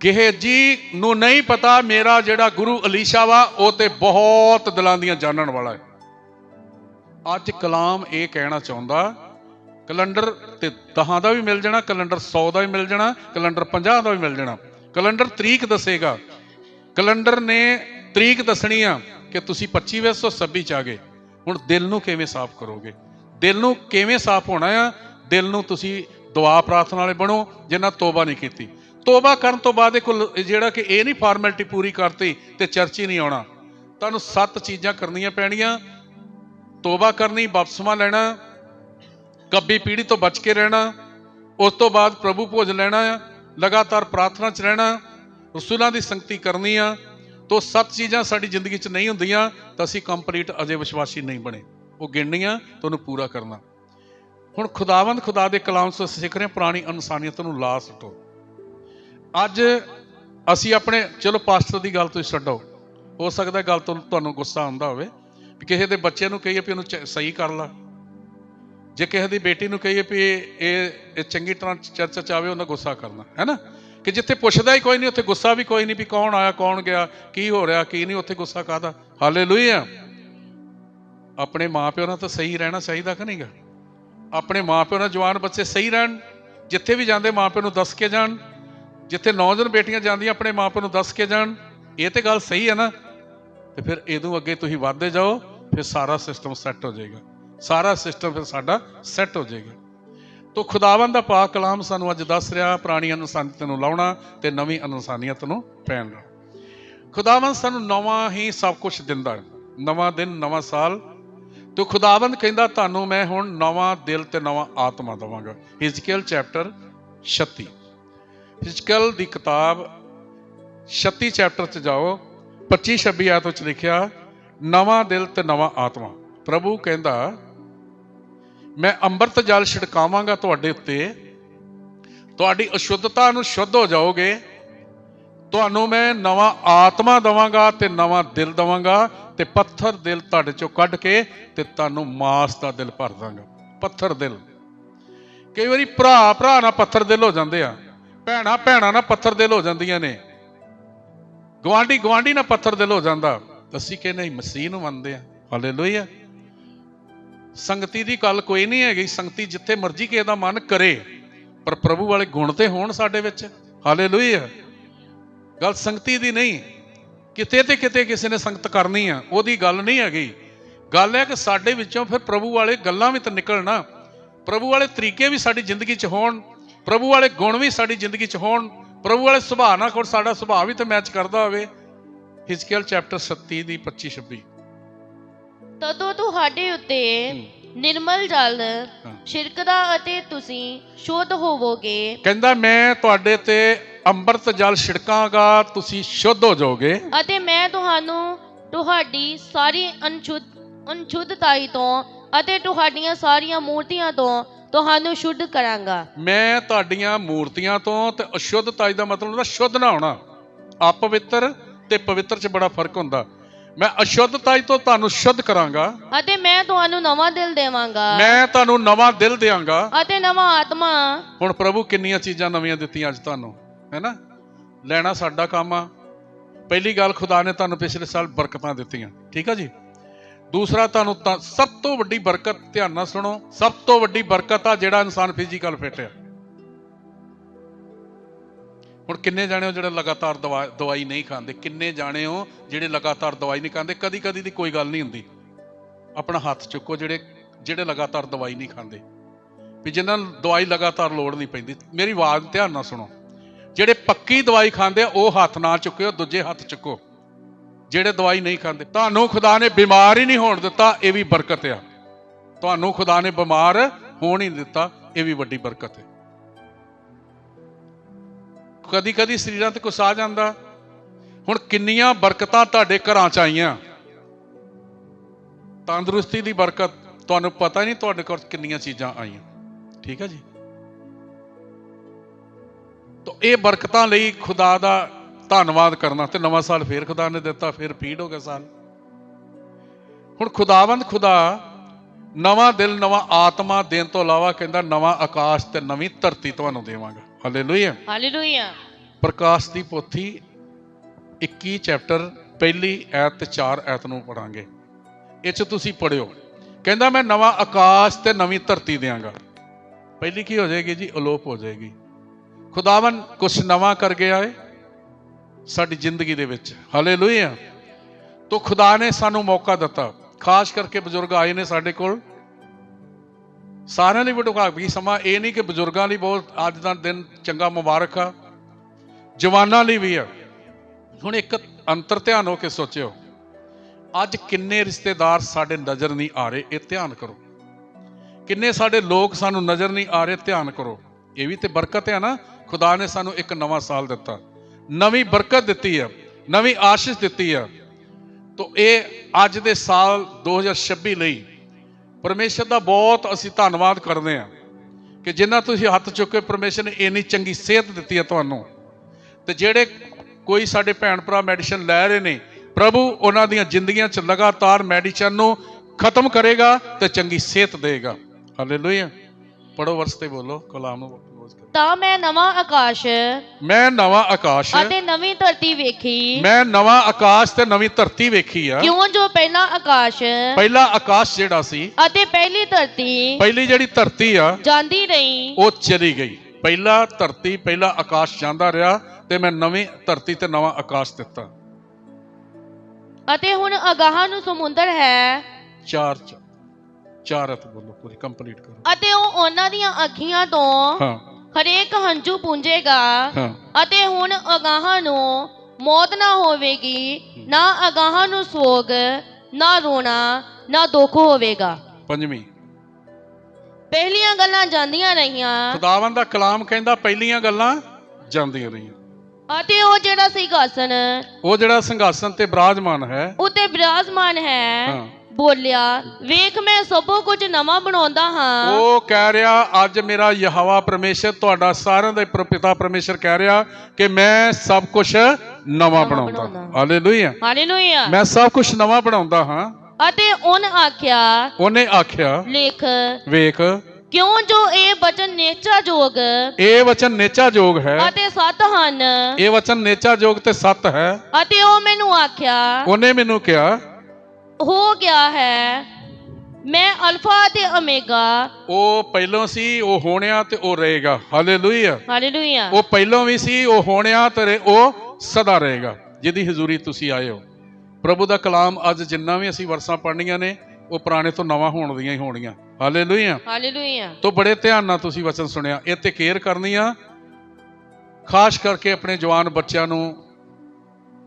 ਗਹਿਜੀ ਨੂੰ ਨਹੀਂ ਪਤਾ ਮੇਰਾ ਜਿਹੜਾ ਗੁਰੂ ਅਲੀਸ਼ਾ ਵਾ ਉਹ ਤੇ ਬਹੁਤ ਦਿਲਾਂ ਦੀਆਂ ਜਾਣਨ ਵਾਲਾ ਹੈ। ਅੱਜ ਕਲਾਮ ਇਹ ਕਹਿਣਾ ਚਾਹੁੰਦਾ, ਕੈਲੰਡਰ ਤੇ 10 ਦਾ ਵੀ ਮਿਲ ਜਾਣਾ, ਕੈਲੰਡਰ 100 ਦਾ ਵੀ ਮਿਲ ਜਾਣਾ, ਕੈਲੰਡਰ 50 ਦਾ ਵੀ ਮਿਲ ਜਾਣਾ। ਕੈਲੰਡਰ ਤਰੀਕ ਦੱਸੇਗਾ। ਕੈਲੰਡਰ ਨੇ ਤਰੀਕ ਦੱਸਣੀ ਆ ਕਿ ਤੁਸੀਂ 25 ਵੇ 126 ਚ ਆ ਗਏ। ਹੁਣ ਦਿਲ ਨੂੰ ਕਿਵੇਂ ਸਾਫ਼ ਕਰੋਗੇ? ਦਿਲ ਨੂੰ ਕਿਵੇਂ ਸਾਫ਼ ਹੋਣਾ ਆ? ਦਿਲ ਨੂੰ ਤੁਸੀਂ ਦੁਆ ਪ੍ਰਾਰਥਨਾ ਵਾਲੇ ਬਣੋ, ਜਿਨ੍ਹਾਂ ਤੋਬਾ ਨਹੀਂ ਕੀਤੀ। ਤੋਬਾ ਕਰਨ ਤੋਂ ਬਾਅਦ ਇਹ ਕੋਲ ਜਿਹੜਾ ਕਿ ਇਹ ਨਹੀਂ ਫਾਰਮੈਲਿਟੀ ਪੂਰੀ ਕਰਤੀ ਤੇ ਚਰਚ ਹੀ ਨਹੀਂ ਆਉਣਾ। ਤੁਹਾਨੂੰ ਸੱਤ ਚੀਜ਼ਾਂ ਕਰਨੀਆਂ ਪੈਣੀਆਂ। ਤੋਬਾ ਕਰਨੀ ਬਪਤਸਮਾ ਲੈਣਾ ਕੱਬੀ ਪੀੜੀ ਤੋਂ ਬਚ ਕੇ ਰਹਿਣਾ ਉਸ ਤੋਂ ਬਾਅਦ ਪ੍ਰਭੂ ਭੋਜ ਲੈਣਾ ਆ ਲਗਾਤਾਰ ਪ੍ਰਾਰਥਨਾ 'ਚ ਰਹਿਣਾ ਰਸੂਲਾਂ ਦੀ ਸੰਗਤੀ ਕਰਨੀ ਆ ਤੋਂ ਸੱਤ ਚੀਜ਼ਾਂ ਸਾਡੀ ਜ਼ਿੰਦਗੀ 'ਚ ਨਹੀਂ ਹੁੰਦੀਆਂ ਤਾਂ ਅਸੀਂ ਕੰਪਲੀਟ ਅਜੇ ਵਿਸ਼ਵਾਸੀ ਨਹੀਂ ਬਣੇ। ਉਹ ਗਿਣਨੀਆਂ ਤੇ ਉਹਨੂੰ ਪੂਰਾ ਕਰਨਾ। ਹੁਣ ਖੁਦਾਵੰਦ ਖੁਦਾ ਦੇ ਕਲਾਮ ਤੋਂ ਸਿੱਖ ਰਹੇ ਹਾਂ, ਪੁਰਾਣੀ ਇਨਸਾਨੀਅਤ ਨੂੰ ਲਾ ਸੁੱਟੋ। ਅੱਜ ਅਸੀਂ ਆਪਣੇ ਚਲੋ ਪਾਸਟਰ ਦੀ ਗੱਲ ਤੁਸੀਂ ਛੱਡੋ। ਹੋ ਸਕਦਾ ਗੱਲ ਤੋਂ ਤੁਹਾਨੂੰ ਗੁੱਸਾ ਆਉਂਦਾ ਹੋਵੇ। ਵੀ ਕਿਸੇ ਦੇ ਬੱਚੇ ਨੂੰ ਕਹੀਏ ਵੀ ਉਹਨੂੰ ਚ- ਸਹੀ ਕਰ ਲਾ। ਜੇ ਕਿਸੇ ਦੀ ਬੇਟੀ ਨੂੰ ਕਹੀਏ ਵੀ ਇਹ ਇਹ ਚੰਗੀ ਤਰ੍ਹਾਂ ਚਰਚ ਚ ਆਵੇ ਉਹਨਾਂ ਗੁੱਸਾ ਕਰਨਾ, ਹੈ ਨਾ? ਕਿ ਜਿੱਥੇ ਪੁੱਛਦਾ ਹੀ ਕੋਈ ਨਹੀਂ, ਉੱਥੇ ਗੁੱਸਾ ਵੀ ਕੋਈ ਨਹੀਂ ਵੀ ਕੌਣ ਆਇਆ, ਕੌਣ ਗਿਆ, ਕੀ ਹੋ ਰਿਹਾ, ਕੀ ਨਹੀਂ, ਉੱਥੇ ਗੁੱਸਾ ਕਾਦਾ ਹਾਲੇਲੂਇਆ ਆਪਣੇ ਮਾਪਿਓ ਨਾਲ ਤਾਂ ਸਹੀ ਰਹਿਣਾ ਚਾਹੀਦਾ ਕਿ ਨਹੀਂਗਾ? ਆਪਣੇ ਮਾਪਿਓ ਨਾਲ ਜਵਾਨ ਬੱਚੇ ਸਹੀ ਰਹਿਣ, ਜਿੱਥੇ ਵੀ ਜਾਂਦੇ ਮਾਪਿਓ ਨੂੰ ਦੱਸ ਕੇ ਜਾਣ, ਜਿੱਥੇ ਨੌਜਵਾਨ ਬੇਟੀਆਂ ਜਾਂਦੀਆਂ, ਆਪਣੇ ਮਾਪਿਓ ਨੂੰ ਦੱਸ ਕੇ ਜਾਣ, ਇਹ ਤੇ ਗੱਲ ਸਹੀ ਹੈ ਨਾ? ਤੇ ਫਿਰ ਇਹਦੋਂ ਅੱਗੇ ਤੁਸੀਂ ਵਧਦੇ ਜਾਓ। ਫਿਰ ਸਾਰਾ ਸਿਸਟਮ ਸੈੱਟ ਹੋ ਜਾਏਗਾ। ਸਾਰਾ ਸਿਸਟਮ ਫਿਰ ਸਾਡਾ ਸੈੱਟ ਹੋ ਜਾਏਗਾ। ਤੋ ਖੁਦਾਵੰਦ ਦਾ ਪਾਕ ਕਲਾਮ ਸਾਨੂੰ ਅੱਜ ਦੱਸ ਰਿਹਾ ਪੁਰਾਣੀ ਇਨਸਾਨੀਅਤ ਨੂੰ ਲਾਉਣਾ ਤੇ ਨਵੀਂ ਅਨੁਸਾਨੀਅਤ ਨੂੰ ਪਹਿਨਣਾ ਖੁਦਾਵੰਦ ਸਾਨੂੰ ਨਵਾਂ ਹੀ ਸਭ ਕੁਝ ਦਿੰਦਾ ਹੈ। ਨਵਾਂ ਦਿਨ, ਨਵਾਂ ਸਾਲ। ਤੋ ਖੁਦਾਵੰਦ ਕਹਿੰਦਾ, ਤੁਹਾਨੂੰ ਮੈਂ ਹੁਣ ਨਵਾਂ ਦਿਲ ਤੇ ਨਵਾਂ ਆਤਮਾ ਦਵਾਂਗਾ। ਹਿਜ਼ਕੀਅਲ ਚੈਪਟਰ 36 ਹਿਜ਼ਕੀਅਲ ਦੀ ਕਿਤਾਬ 36 ਚੈਪਟਰ ਚ ਜਾਓ। 25 26 ਆਇਤ ਵਿੱਚ ਲਿਖਿਆ ਨਵਾਂ ਦਿਲ ਤੇ ਨਵਾਂ ਆਤਮਾ। ਪ੍ਰਭੂ ਕਹਿੰਦਾ, ਮੈਂ ਅੰਮ੍ਰਿਤ ਜਲ ਛਿੜਕਾਵਾਂਗਾ ਤੁਹਾਡੇ ਉੱਤੇ। ਤੁਹਾਡੀ ਅਸ਼ੁੱਧਤਾ ਨੂੰ ਸ਼ੁੱਧ ਹੋ ਜਾਓਗੇ। ਤੁਹਾਨੂੰ ਮੈਂ ਨਵਾਂ ਆਤਮਾ ਦਵਾਂਗਾ ਤੇ ਨਵਾਂ ਦਿਲ ਦਵਾਂਗਾ ਤੇ ਪੱਥਰ ਦਿਲ ਤੁਹਾਡੇ ਚੋਂ ਕੱਢ ਕੇ ਤੇ ਤੁਹਾਨੂੰ ਮਾਸ ਦਾ ਦਿਲ ਭਰ ਦਾਂਗਾ। ਪੱਥਰ ਦਿਲ। ਕਈ ਵਾਰੀ ਭਰਾ ਭਰਾ ਨਾਲ ਪੱਥਰ ਦਿਲ ਹੋ ਜਾਂਦੇ ਆ। ਭੈਣਾ ਭੈਣਾ ਨਾਲ ਪੱਥਰ ਦਿਲ ਹੋ ਜਾਂਦੀਆਂ ਨੇ। ਗਵਾਂਢੀ ਗਵਾਂਢੀ ਨਾਲ ਪੱਥਰ ਦਿਲ ਹੋ ਜਾਂਦਾ। ਅਸੀਂ ਕਹਿੰਦੇ ਮਸੀਹ ਨੂੰ ਮੰਨਦੇ ਆ। ਹਾਲੇਲੂਇਆ ਸੰਗਤੀ ਦੀ ਗੱਲ ਕੋਈ ਨਹੀਂ ਹੈਗੀ। ਸੰਗਤੀ ਜਿੱਥੇ ਮਰਜ਼ੀ ਕਿਸੇ ਦਾ ਮਨ ਕਰੇ, ਪਰ ਪ੍ਰਭੂ ਵਾਲੇ ਗੁਣ ਤੇ ਹੋਣ ਸਾਡੇ ਵਿੱਚ। ਹਾਲੇਲੂਇਆ ਗੱਲ ਸੰਗਤੀ ਦੀ ਨਹੀਂ। ਕਿਤੇ ਤੇ ਕਿਤੇ ਕਿਸੇ ਨੇ ਸੰਗਤ ਕਰਨੀ ਆ, ਉਹਦੀ ਗੱਲ ਨਹੀਂ ਹੈਗੀ। ਗੱਲ ਹੈ ਕਿ ਸਾਡੇ ਵਿੱਚੋਂ ਫਿਰ ਪ੍ਰਭੂ ਵਾਲੇ ਗੱਲਾਂ ਵੀ ਤਾਂ ਨਿਕਲਣਾ ਪ੍ਰਭੂ ਵਾਲੇ ਤਰੀਕੇ ਵੀ ਸਾਡੀ ਜ਼ਿੰਦਗੀ 'ਚ ਹੋਣ। ਪ੍ਰਭੂ ਵਾਲੇ ਗੁਣ ਵੀ ਸਾਡੀ ਜ਼ਿੰਦਗੀ 'ਚ ਹੋਣ। ਪ੍ਰਭੂ ਵਾਲੇ ਸੁਭਾਅ ਨਾਲ ਕੋਲ ਸਾਡਾ ਸੁਭਾਅ ਵੀ ਤਾਂ ਮੈਚ ਕਰਦਾ ਹੋਵੇ। ਹਿਜ਼ਕੀਅਲ ਚੈਪਟਰ 37 ਦੀ 25 26 ਤਦੋਂ ਤੁਹਾਡੇ ਉੱਤੇ ਨਿਰਮਲ ਜਲ। ਛਿੜਕਦਾ ਅਤੇ ਤੁਸੀਂ ਸ਼ੁੱਧ ਹੋਵੋਗੇ। ਕਹਿੰਦਾ ਮੈਂ ਤੁਹਾਡੇ ਤੇ ਅੰਮ੍ਰਿਤ ਜਲ ਛਿੜਕਾਂਗਾ ਤੁਸੀਂ ਸ਼ੁੱਧ ਹੋ ਜਾਓਗੇ। ਅਤੇ ਮੈਂ ਤੁਹਾਨੂੰ ਤੁਹਾਡੀ ਸਾਰੀ ਅਨਸ਼ੁੱਧ ਅਨਸ਼ੁੱਧਤਾਈ ਤੋਂ ਅਤੇ ਤੁਹਾਡੀਆਂ ਸਾਰੀਆਂ ਮੂਰਤੀਆਂ ਤੋਂ ਤੁਹਾਨੂੰ ਸ਼ੁੱਧ ਕਰਾਂਗਾ। ਮੈਂ ਤੁਹਾਡੀਆਂ ਮੂਰਤੀਆਂ ਤੋਂ ਤੇ ਅਸ਼ੁੱਧਤਾ ਦਾ ਮਤਲਬ ਹੁੰਦਾ ਸ਼ੁੱਧ ਨਾ ਹੋਣਾ। ਅਪਵਿੱਤਰ ਤੇ ਪਵਿੱਤਰ 'ਚ ਬੜਾ ਫ਼ਰਕ ਹੁੰਦਾ। ਮੈਂ ਅਸ਼ੁੱਧਤਾ ਤੋਂ ਤੁਹਾਨੂੰ ਸ਼ੁੱਧ ਕਰਾਂਗਾ। ਅਤੇ ਮੈਂ ਤੁਹਾਨੂੰ ਨਵਾਂ ਦਿਲ ਦੇਵਾਂਗਾ। ਮੈਂ ਤੁਹਾਨੂੰ ਨਵਾਂ ਦਿਲ ਦਿਆਂਗਾ। ਅਤੇ ਨਵਾਂ ਆਤਮਾ। ਹੁਣ ਪ੍ਰਭੂ ਕਿੰਨੀਆਂ ਚੀਜ਼ਾਂ ਨਵੀਆਂ ਦਿੱਤੀਆਂ ਅੱਜ ਤੁਹਾਨੂੰ ਹੈਨਾ ਲੈਣਾ ਸਾਡਾ ਕੰਮ ਆ। ਪਹਿਲੀ ਗੱਲ ਖੁਦਾ ਨੇ ਤੁਹਾਨੂੰ ਪਿਛਲੇ ਸਾਲ ਬਰਕਤਾਂ ਦਿੱਤੀਆਂ ਠੀਕ ਆ ਜੀ? ਦੂਸਰਾ ਤੁਹਾਨੂੰ ਸਭ ਤੋਂ ਵੱਡੀ ਬਰਕਤ ਧਿਆਨ ਨਾਲ ਸੁਣੋ। ਸਭ ਤੋਂ ਵੱਡੀ ਬਰਕਤ ਆ ਜਿਹੜਾ ਇਨਸਾਨ ਫਿਜ਼ੀਕਲ ਫਿੱਟ ਆ। ਹੁਣ ਕਿੰਨੇ ਜਾਣੇ ਹੋ ਜਿਹੜੇ ਲਗਾਤਾਰ ਦਵਾ- ਦਵਾਈ ਨਹੀਂ ਖਾਂਦੇ? ਕਿੰਨੇ ਜਾਣੇ ਹੋ ਜਿਹੜੇ ਲਗਾਤਾਰ ਦਵਾਈ ਨਹੀਂ ਖਾਂਦੇ? ਕਦੀ ਕਦੀ ਦੀ ਕੋਈ ਗੱਲ ਨਹੀਂ ਹੁੰਦੀ। ਆਪਣਾ ਹੱਥ ਚੁੱਕੋ ਜਿਹੜੇ ਜਿਹੜੇ ਲਗਾਤਾਰ ਦਵਾਈ ਨਹੀਂ ਖਾਂਦੇ। ਵੀ ਜਿਨ੍ਹਾਂ ਨੂੰ ਦਵਾਈ ਲਗਾਤਾਰ ਲੋੜ ਨਹੀਂ ਪੈਂਦੀ, ਮੇਰੀ ਆਵਾਜ਼ ਧਿਆਨ ਨਾਲ ਸੁਣੋ। ਜਿਹੜੇ ਪੱਕੀ ਦਵਾਈ ਖਾਂਦੇ ਆ, ਉਹ ਹੱਥ ਨਾ ਚੁੱਕਿਓ ਦੂਜੇ ਹੱਥ ਚੁੱਕੋ। ਜਿਹੜੇ ਦਵਾਈ ਨਹੀਂ ਖਾਂਦੇ, ਤੁਹਾਨੂੰ ਖੁਦਾ ਨੇ ਬਿਮਾਰ ਹੀ ਨਹੀਂ ਹੋਣ ਦਿੱਤਾ, ਇਹ ਵੀ ਬਰਕਤ ਆ। ਤੁਹਾਨੂੰ ਖੁਦਾ ਨੇ ਬਿਮਾਰ ਹੋਣ ਹੀ ਦਿੱਤਾ, ਇਹ ਵੀ ਵੱਡੀ ਬਰਕਤ ਹੈ ਕਦੀ ਕਦੀ ਸਰੀਰਾਂ ਤੇ ਕੁਛ ਆ ਜਾਂਦਾ। ਹੁਣ ਕਿੰਨੀਆਂ ਬਰਕਤਾਂ ਤੁਹਾਡੇ ਘਰਾਂ ਚ ਆਈਆਂ। ਤੰਦਰੁਸਤੀ ਦੀ ਬਰਕਤ, ਤੁਹਾਨੂੰ ਪਤਾ ਨਹੀਂ ਤੁਹਾਡੇ ਕੋਲ ਕਿੰਨੀਆਂ ਚੀਜ਼ਾਂ ਆਈਆਂ। ਠੀਕ ਹੈ ਜੀ? ਤਾਂ ਇਹ ਬਰਕਤਾਂ ਲਈ ਖੁਦਾ ਦਾ ਧੰਨਵਾਦ ਕਰਨਾ ਤੇ ਨਵਾਂ ਸਾਲ ਫੇਰ ਖੁਦਾ ਨੇ ਦਿੱਤਾ, ਫਿਰ ਪੀੜ ਹੋ ਗਿਆ ਸਾਲ। ਹੁਣ ਖੁਦਾਵੰਦ ਖੁਦਾ ਨਵਾਂ ਦਿਲ, ਨਵਾਂ ਆਤਮਾ ਦੇਣ ਤੋਂ ਇਲਾਵਾ ਕਹਿੰਦਾ ਨਵਾਂ ਆਕਾਸ਼ ਤੇ ਨਵੀਂ ਧਰਤੀ ਤੁਹਾਨੂੰ ਦੇਵਾਂਗਾ। ਹਾਲੇਲੂਇਆ ਹਾਲੇਲੂਇਆ ਪ੍ਰਕਾਸ਼ ਦੀ ਪੋਥੀ 21 ਚੈਪਟਰ ਪਹਿਲੀ ਐਤ ਤੇ 4 ਐਤ ਨੂੰ ਪੜਾਂਗੇ ਇਹ ਚ ਤੁਸੀਂ ਪੜਿਓ ਕਹਿੰਦਾ ਮੈਂ ਨਵਾਂ ਆਕਾਸ਼ ਤੇ ਨਵੀਂ ਧਰਤੀ ਦੇਵਾਂਗਾ ਪਹਿਲੀ ਕੀ ਹੋ ਜਾਏਗੀ ਜੀ? ਅਲੋਪ ਹੋ ਜਾਏਗੀ। ਖੁਦਾਵੰ ਕੁਛ ਨਵਾਂ ਕਰ ਗਿਆ ਏ ਸਾਡੀ ਜ਼ਿੰਦਗੀ ਦੇ ਵਿੱਚ। ਹਾਲੇਲੂਇਆ ਤੋ ਖੁਦਾ ਨੇ ਸਾਨੂੰ ਮੌਕਾ ਦਿੱਤਾ। ਖਾਸ ਕਰਕੇ ਬਜ਼ੁਰਗ ਆਏ ਨੇ ਸਾਡੇ ਕੋਲ। ਸਾਰਿਆਂ ਲਈ ਵਡੁਕਾ ਵੀ ਸਮਾਂ ਇਹ ਨਹੀਂ ਕਿ ਬਜ਼ੁਰਗਾਂ ਲਈ ਬਹੁਤ, ਅੱਜ ਦਾ ਦਿਨ ਚੰਗਾ, ਮੁਬਾਰਕ ਆ। ਜਵਾਨਾਂ ਲਈ ਵੀ ਆ। ਹੁਣ ਇੱਕ ਅੰਤਰ ਧਿਆਨ ਹੋ ਕੇ ਸੋਚਿਓ, ਅੱਜ ਕਿੰਨੇ ਰਿਸ਼ਤੇਦਾਰ ਸਾਡੇ ਨਜ਼ਰ ਨਹੀਂ ਆ ਰਹੇ, ਇਹ ਧਿਆਨ ਕਰੋ। ਕਿੰਨੇ ਸਾਡੇ ਲੋਕ ਸਾਨੂੰ ਨਜ਼ਰ ਨਹੀਂ ਆ ਰਹੇ, ਧਿਆਨ ਕਰੋ। ਇਹ ਵੀ ਤੇ ਬਰਕਤ ਹੈ ਨਾ, ਖੁਦਾ ਨੇ ਸਾਨੂੰ ਇੱਕ ਨਵਾਂ ਸਾਲ ਦਿੱਤਾ। ਨਵੀਂ ਬਰਕਤ ਦਿੱਤੀ ਆ, ਨਵੀਂ ਆਸ਼ੀਸ਼ ਦਿੱਤੀ ਆ। ਤੋ ਇਹ ਅੱਜ ਦੇ ਸਾਲ 2026 ਲਈ ਪਰਮੇਸ਼ਰ ਦਾ ਬਹੁਤ ਅਸੀਂ ਧੰਨਵਾਦ ਕਰਦੇ ਹਾਂ ਕਿ ਜਿੰਨਾ ਤੁਸੀਂ ਹੱਥ ਚੁੱਕ ਕੇ ਪਰਮੇਸ਼ਰ ਨੇ ਇੰਨੀ ਚੰਗੀ ਸਿਹਤ ਦਿੱਤੀ ਹੈ ਤੁਹਾਨੂੰ। ਤੇ ਜਿਹੜੇ ਕੋਈ ਸਾਡੇ ਭੈਣ ਭਰਾ ਮੈਡੀਸਨ ਲੈ ਰਹੇ ਨੇ, ਪ੍ਰਭੂ ਉਹਨਾਂ ਦੀਆਂ ਜ਼ਿੰਦਗੀਆਂ 'ਚ ਲਗਾਤਾਰ ਮੈਡੀਸਨ ਨੂੰ ਖਤਮ ਕਰੇਗਾ ਤੇ ਚੰਗੀ ਸਿਹਤ ਦੇਗਾ। ਹਾਲੇਲੂਇਆ ਪੜੋ ਵਰਸ ਤੇ ਬੋਲੋ, ਕਲਾਮ ਨੂੰ close ਤਾਂ ਮੈਂ ਨਵਾਂ ਆਕਾਸ਼ ਮੈਂ ਨਵਾਂ ਆਕਾਸ਼ ਅਤੇ ਨਵੀਂ ਧਰਤੀ ਵੇਖੀ। ਮੈਂ ਨਵਾਂ ਆਕਾਸ਼ ਤੇ ਨਵੀਂ ਧਰਤੀ ਵੇਖੀ ਆ। ਕਿਉਂ ਜੋ ਪਹਿਲਾ ਆਕਾਸ਼ ਪਹਿਲਾ ਆਕਾਸ਼ ਜਿਹੜਾ ਸੀ ਅਤੇ ਪਹਿਲੀ ਧਰਤੀ ਪਹਿਲੀ ਜਿਹੜੀ ਧਰਤੀ ਆ ਜਾਂਦੀ ਰਹੀ। ਉਹ ਚਲੀ ਗਈ। ਪਹਿਲਾ ਧਰਤੀ ਪਹਿਲਾ ਆਕਾਸ਼ ਜਾਂਦਾ ਰਿਹਾ ਤੇ ਮੈਂ ਨਵੀਂ ਧਰਤੀ ਤੇ ਨਵਾਂ ਆਕਾਸ਼ ਦਿੱਤਾ। ਅਤੇ ਹੁਣ ਅਗਾਹਾਂ ਨੂੰ ਸਮੁੰਦਰ ਹੈ। ਚਾਰ ਚ- ਚਾਰ ਅਤ ਬੋਲੋ ਪੂਰੀ ਕੰਪਲੀਟ ਕਰੋ। ਅਤੇ ਉਹ ਉਹਨਾਂ ਦੀਆਂ ਅੱਖੀਆਂ ਤੋਂ ਹਾਂ। ਹਰੇਕ ਹੰਝੂ ਪੂੰਝੇਗਾ ਅਤੇ ਹੁਣ ਅਗਾਹਾਂ ਨੂੰ ਮੌਤ ਨਾ ਹੋਵੇਗੀ ਨਾ ਅਗਾਹਾਂ ਨੂੰ ਸੋਗ ਨਾ ਰੋਣਾ ਨਾ ਦੁੱਖ ਹੋਵੇਗਾ। ਪੰਜਵੀਂ। ਪਹਿਲੀਆਂ ਗੱਲਾਂ ਜਾਂਦੀਆਂ ਰਹੀਆਂ। ਖੁਦਾਵੰਦ ਦਾ ਕਲਾਮ ਕਹਿੰਦਾ ਪਹਿਲੀਆਂ ਗੱਲਾਂ ਜਾਂਦੀਆਂ ਰਹੀਆਂ। ਅਤੇ ਉਹ ਜਿਹੜਾ ਸਿੰਘਾਸਨ ਉਹ ਜਿਹੜਾ ਸਿੰਘਾਸਨ ਤੇ ਬਿਰਾਜਮਾਨ ਹੈ। ਉਤੇ ਬਿਰਾਜਮਾਨ ਹੈ। ਹਾਂ। ਬੋਲਿਆ ਵੇਖ ਮੈਂ ਸਭੋ ਕੁਝ ਨਵਾਂ ਬਣਾਉਂਦਾ ਹਾਂ। ਉਹ ਕਹਿ ਰਿਹਾ ਅੱਜ ਮੇਰਾ ਯਹਵਾ ਪਰਮੇਸ਼ਰ ਤੁਹਾਡਾ ਸਾਰਿਆਂ ਦਾ ਪਿਤਾ ਪਰਮੇਸ਼ਰ ਕਹਿ ਰਿਹਾ ਕਿ ਮੈਂ ਸਭ ਕੁਝ ਨਵਾਂ ਬਣਾਉਂਦਾ। ਹਾਲੇਲੂਇਆ ਹਾਲੇਲੂਇਆ ਮੈਂ ਸਭ ਕੁਝ ਨਵਾਂ ਬਣਾਉਂਦਾ ਹਾਂ। ਅਤੇ ਉਹਨ ਆਖਿਆ ਉਹਨੇ ਆਖਿਆ ਲਿਖ ਵੇਖ। ਕਿਉਂ ਜੋ ਇਹ ਬਚਨ ਨੇਚਾ ਜੋਗ? ਇਹ ਵਚਨ ਨੇਚਾ ਜੋਗ ਹੈ। ਅਤੇ ਸਤ ਹਨ। ਇਹ ਵਚਨ ਨੇਚਾ ਜੋਗ ਤੇ ਸੱਤ ਹੈ। ਅਤੇ ਉਹ ਮੈਨੂੰ ਆਖਿਆ ਉਹਨੇ ਮੈਨੂੰ ਕਿਹਾ ਹੋ ਗਿਆ ਹੈ। ਮੈਂ ਅਲਫਾ ਤੇ ਓਮੇਗਾ। ਉਹ ਪਹਿਲੋਂ ਸੀ ਉਹ ਹੋਣਿਆ ਤੇ ਉਹ ਰਹੇਗਾ। ਹਾਲੇਲੂਇਆ ਹਾਲੇਲੂਇਆ ਉਹ ਪਹਿਲੋਂ ਵੀ ਸੀ ਉਹ ਹੋਣਿਆ ਤੇ ਉਹ ਸਦਾ ਰਹੇਗਾ। ਜਿਹਦੀ ਹਜ਼ੂਰੀ ਤੁਸੀਂ ਆਏ ਹੋ। ਪ੍ਰਭੂ ਦਾ ਕਲਾਮ ਅੱਜ ਜਿੰਨਾ ਵੀ ਅਸੀਂ ਵਰਸਾਂ ਪੜ੍ਹਨੀਆਂ ਨੇ ਉਹ ਪੁਰਾਣੇ ਤੋਂ ਨਵਾਂ ਹੋਣ ਦੀਆਂ ਹੀ ਹੋਣੀਆਂ ਹਾਲੇਲੂਇਆ ਹਾਲੇਲੂਇਆ ਤੋਂ ਬੜੇ ਧਿਆਨ ਨਾਲ ਤੁਸੀਂ ਵਚਨ ਸੁਣਿਆ। ਇਹ ਤੇ ਕੇਅਰ ਕਰਨੀ ਆ। ਖਾਸ ਕਰਕੇ ਆਪਣੇ ਜਵਾਨ ਬੱਚਿਆਂ ਨੂੰ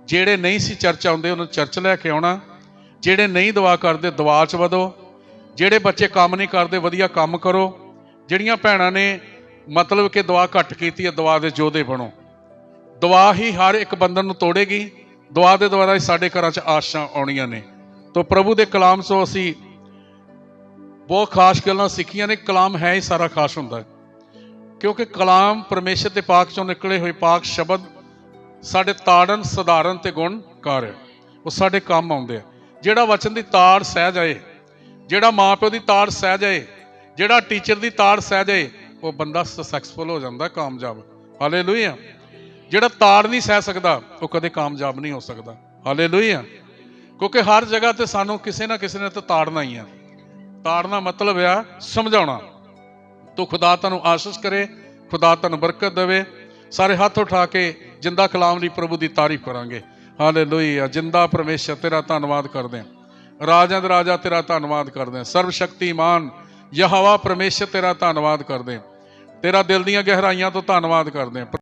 ਜਿਹੜੇ ਨਹੀਂ ਸੀ ਚਰਚ ਆਉਂਦੇ ਉਹਨਾਂ ਨੂੰ ਚਰਚ ਲੈ ਕੇ ਆਉਣਾ। ਜਿਹੜੇ ਨਹੀਂ ਦੁਆ ਕਰਦੇ, ਦੁਆ 'ਚ ਵਧੋ। ਜਿਹੜੇ ਬੱਚੇ ਕੰਮ ਨਹੀਂ ਕਰਦੇ, ਵਧੀਆ ਕੰਮ ਕਰੋ। ਜਿਹੜੀਆਂ ਭੈਣਾਂ ਨੇ ਮਤਲਬ ਕਿ ਦੁਆ ਘੱਟ ਕੀਤੀ ਹੈ, ਦੁਆ ਦੇ ਯੋਧੇ ਬਣੋ। ਦੁਆ ਹੀ ਹਰ ਇੱਕ ਬੰਦਨ ਨੂੰ ਤੋੜੇਗੀ। ਦੁਆ ਦੇ ਦੁਆਰਾ ਹੀ ਸਾਡੇ ਘਰਾਂ 'ਚ ਆਸ਼ਾਂ ਆਉਣੀਆਂ ਨੇ। ਤੋਂ ਪ੍ਰਭੂ ਦੇ ਕਲਾਮ ਤੋਂ ਅਸੀਂ ਬਹੁਤ ਖਾਸ ਗੱਲਾਂ ਸਿੱਖੀਆਂ ਨੇ। ਕਲਾਮ ਹੈ ਹੀ ਸਾਰਾ ਖਾਸ ਹੁੰਦਾ। ਹੈ ਕਿਉਂਕਿ ਕਲਾਮ ਪਰਮੇਸ਼ਰ ਦੇ ਪਾਕ ਚੋਂ ਨਿਕਲੇ ਹੋਏ ਪਾਕ ਸ਼ਬਦ ਸਾਡੇ ਤਾੜਨ, ਸਧਾਰਨ ਤੇ ਗੁਣਕਾਰ ਹੈ। ਉਹ ਸਾਡੇ ਕੰਮ ਆਉਂਦੇ ਆ। ਜਿਹੜਾ ਵਚਨ ਦੀ ਤਾੜ ਸਹਿ ਜਾਏ, ਜਿਹੜਾ ਮਾਪਿਓ ਦੀ ਤਾੜ ਸਹਿ ਜਾਏ, ਜਿਹੜਾ ਟੀਚਰ ਦੀ ਤਾੜ ਸਹਿ ਜਾਏ, ਉਹ ਬੰਦਾ ਸਕਸੈਸਫੁਲ ਹੋ ਜਾਂਦਾ, ਕਾਮਯਾਬ। ਹਾਲੇਲੂਇਆ ਜਿਹੜਾ ਤਾੜ ਨਹੀਂ ਸਹਿ ਸਕਦਾ, ਉਹ ਕਦੇ ਕਾਮਯਾਬ ਨਹੀਂ ਹੋ ਸਕਦਾ। ਹਾਲੇਲੂਇਆ ਕਿਉਂਕਿ ਹਰ ਜਗ੍ਹਾ ਤੇ ਸਾਨੂੰ ਕਿਸੇ ਨਾ ਕਿਸੇ ਨੇ ਤਾਂ ਤਾੜਨਾ ਹੀ ਆ। ਤਾੜਨਾ ਮਤਲਬ ਆ ਸਮਝਾਉਣਾ। ਤੋ ਖੁਦਾ ਤੁਹਾਨੂੰ ਆਸ਼ੀਸ਼ ਕਰੇ, ਖੁਦਾ ਤੁਹਾਨੂੰ ਬਰਕਤ ਦੇਵੇ। ਸਾਰੇ ਹੱਥ ਉਠਾ ਕੇ ਜਿੰਦਾ ਕਲਾਮ ਲਈ ਪ੍ਰਭੂ ਦੀ ਤਾਰੀਫ ਕਰਾਂਗੇ। ਹਾਲੇਲੂਇਆ ਜਿੰਦਾ ਪਰਮੇਸ਼ਰ, ਤੇਰਾ ਧੰਨਵਾਦ ਕਰਦੇ ਹਾਂ। ਰਾਜਾਂ ਦੇ ਰਾਜਾ ਤੇਰਾ ਧੰਨਵਾਦ ਕਰਦੇ ਹਾਂ। ਸਰਵ ਸ਼ਕਤੀਮਾਨ ਯਹਵਾ ਪਰਮੇਸ਼ਰ, ਤੇਰਾ ਧੰਨਵਾਦ ਕਰਦੇ ਹਾਂ। ਤੇਰਾ ਦਿਲ ਦੀਆਂ ਗਹਿਰਾਈਆਂ ਤੋਂ ਧੰਨਵਾਦ ਕਰਦੇ ਹਾਂ।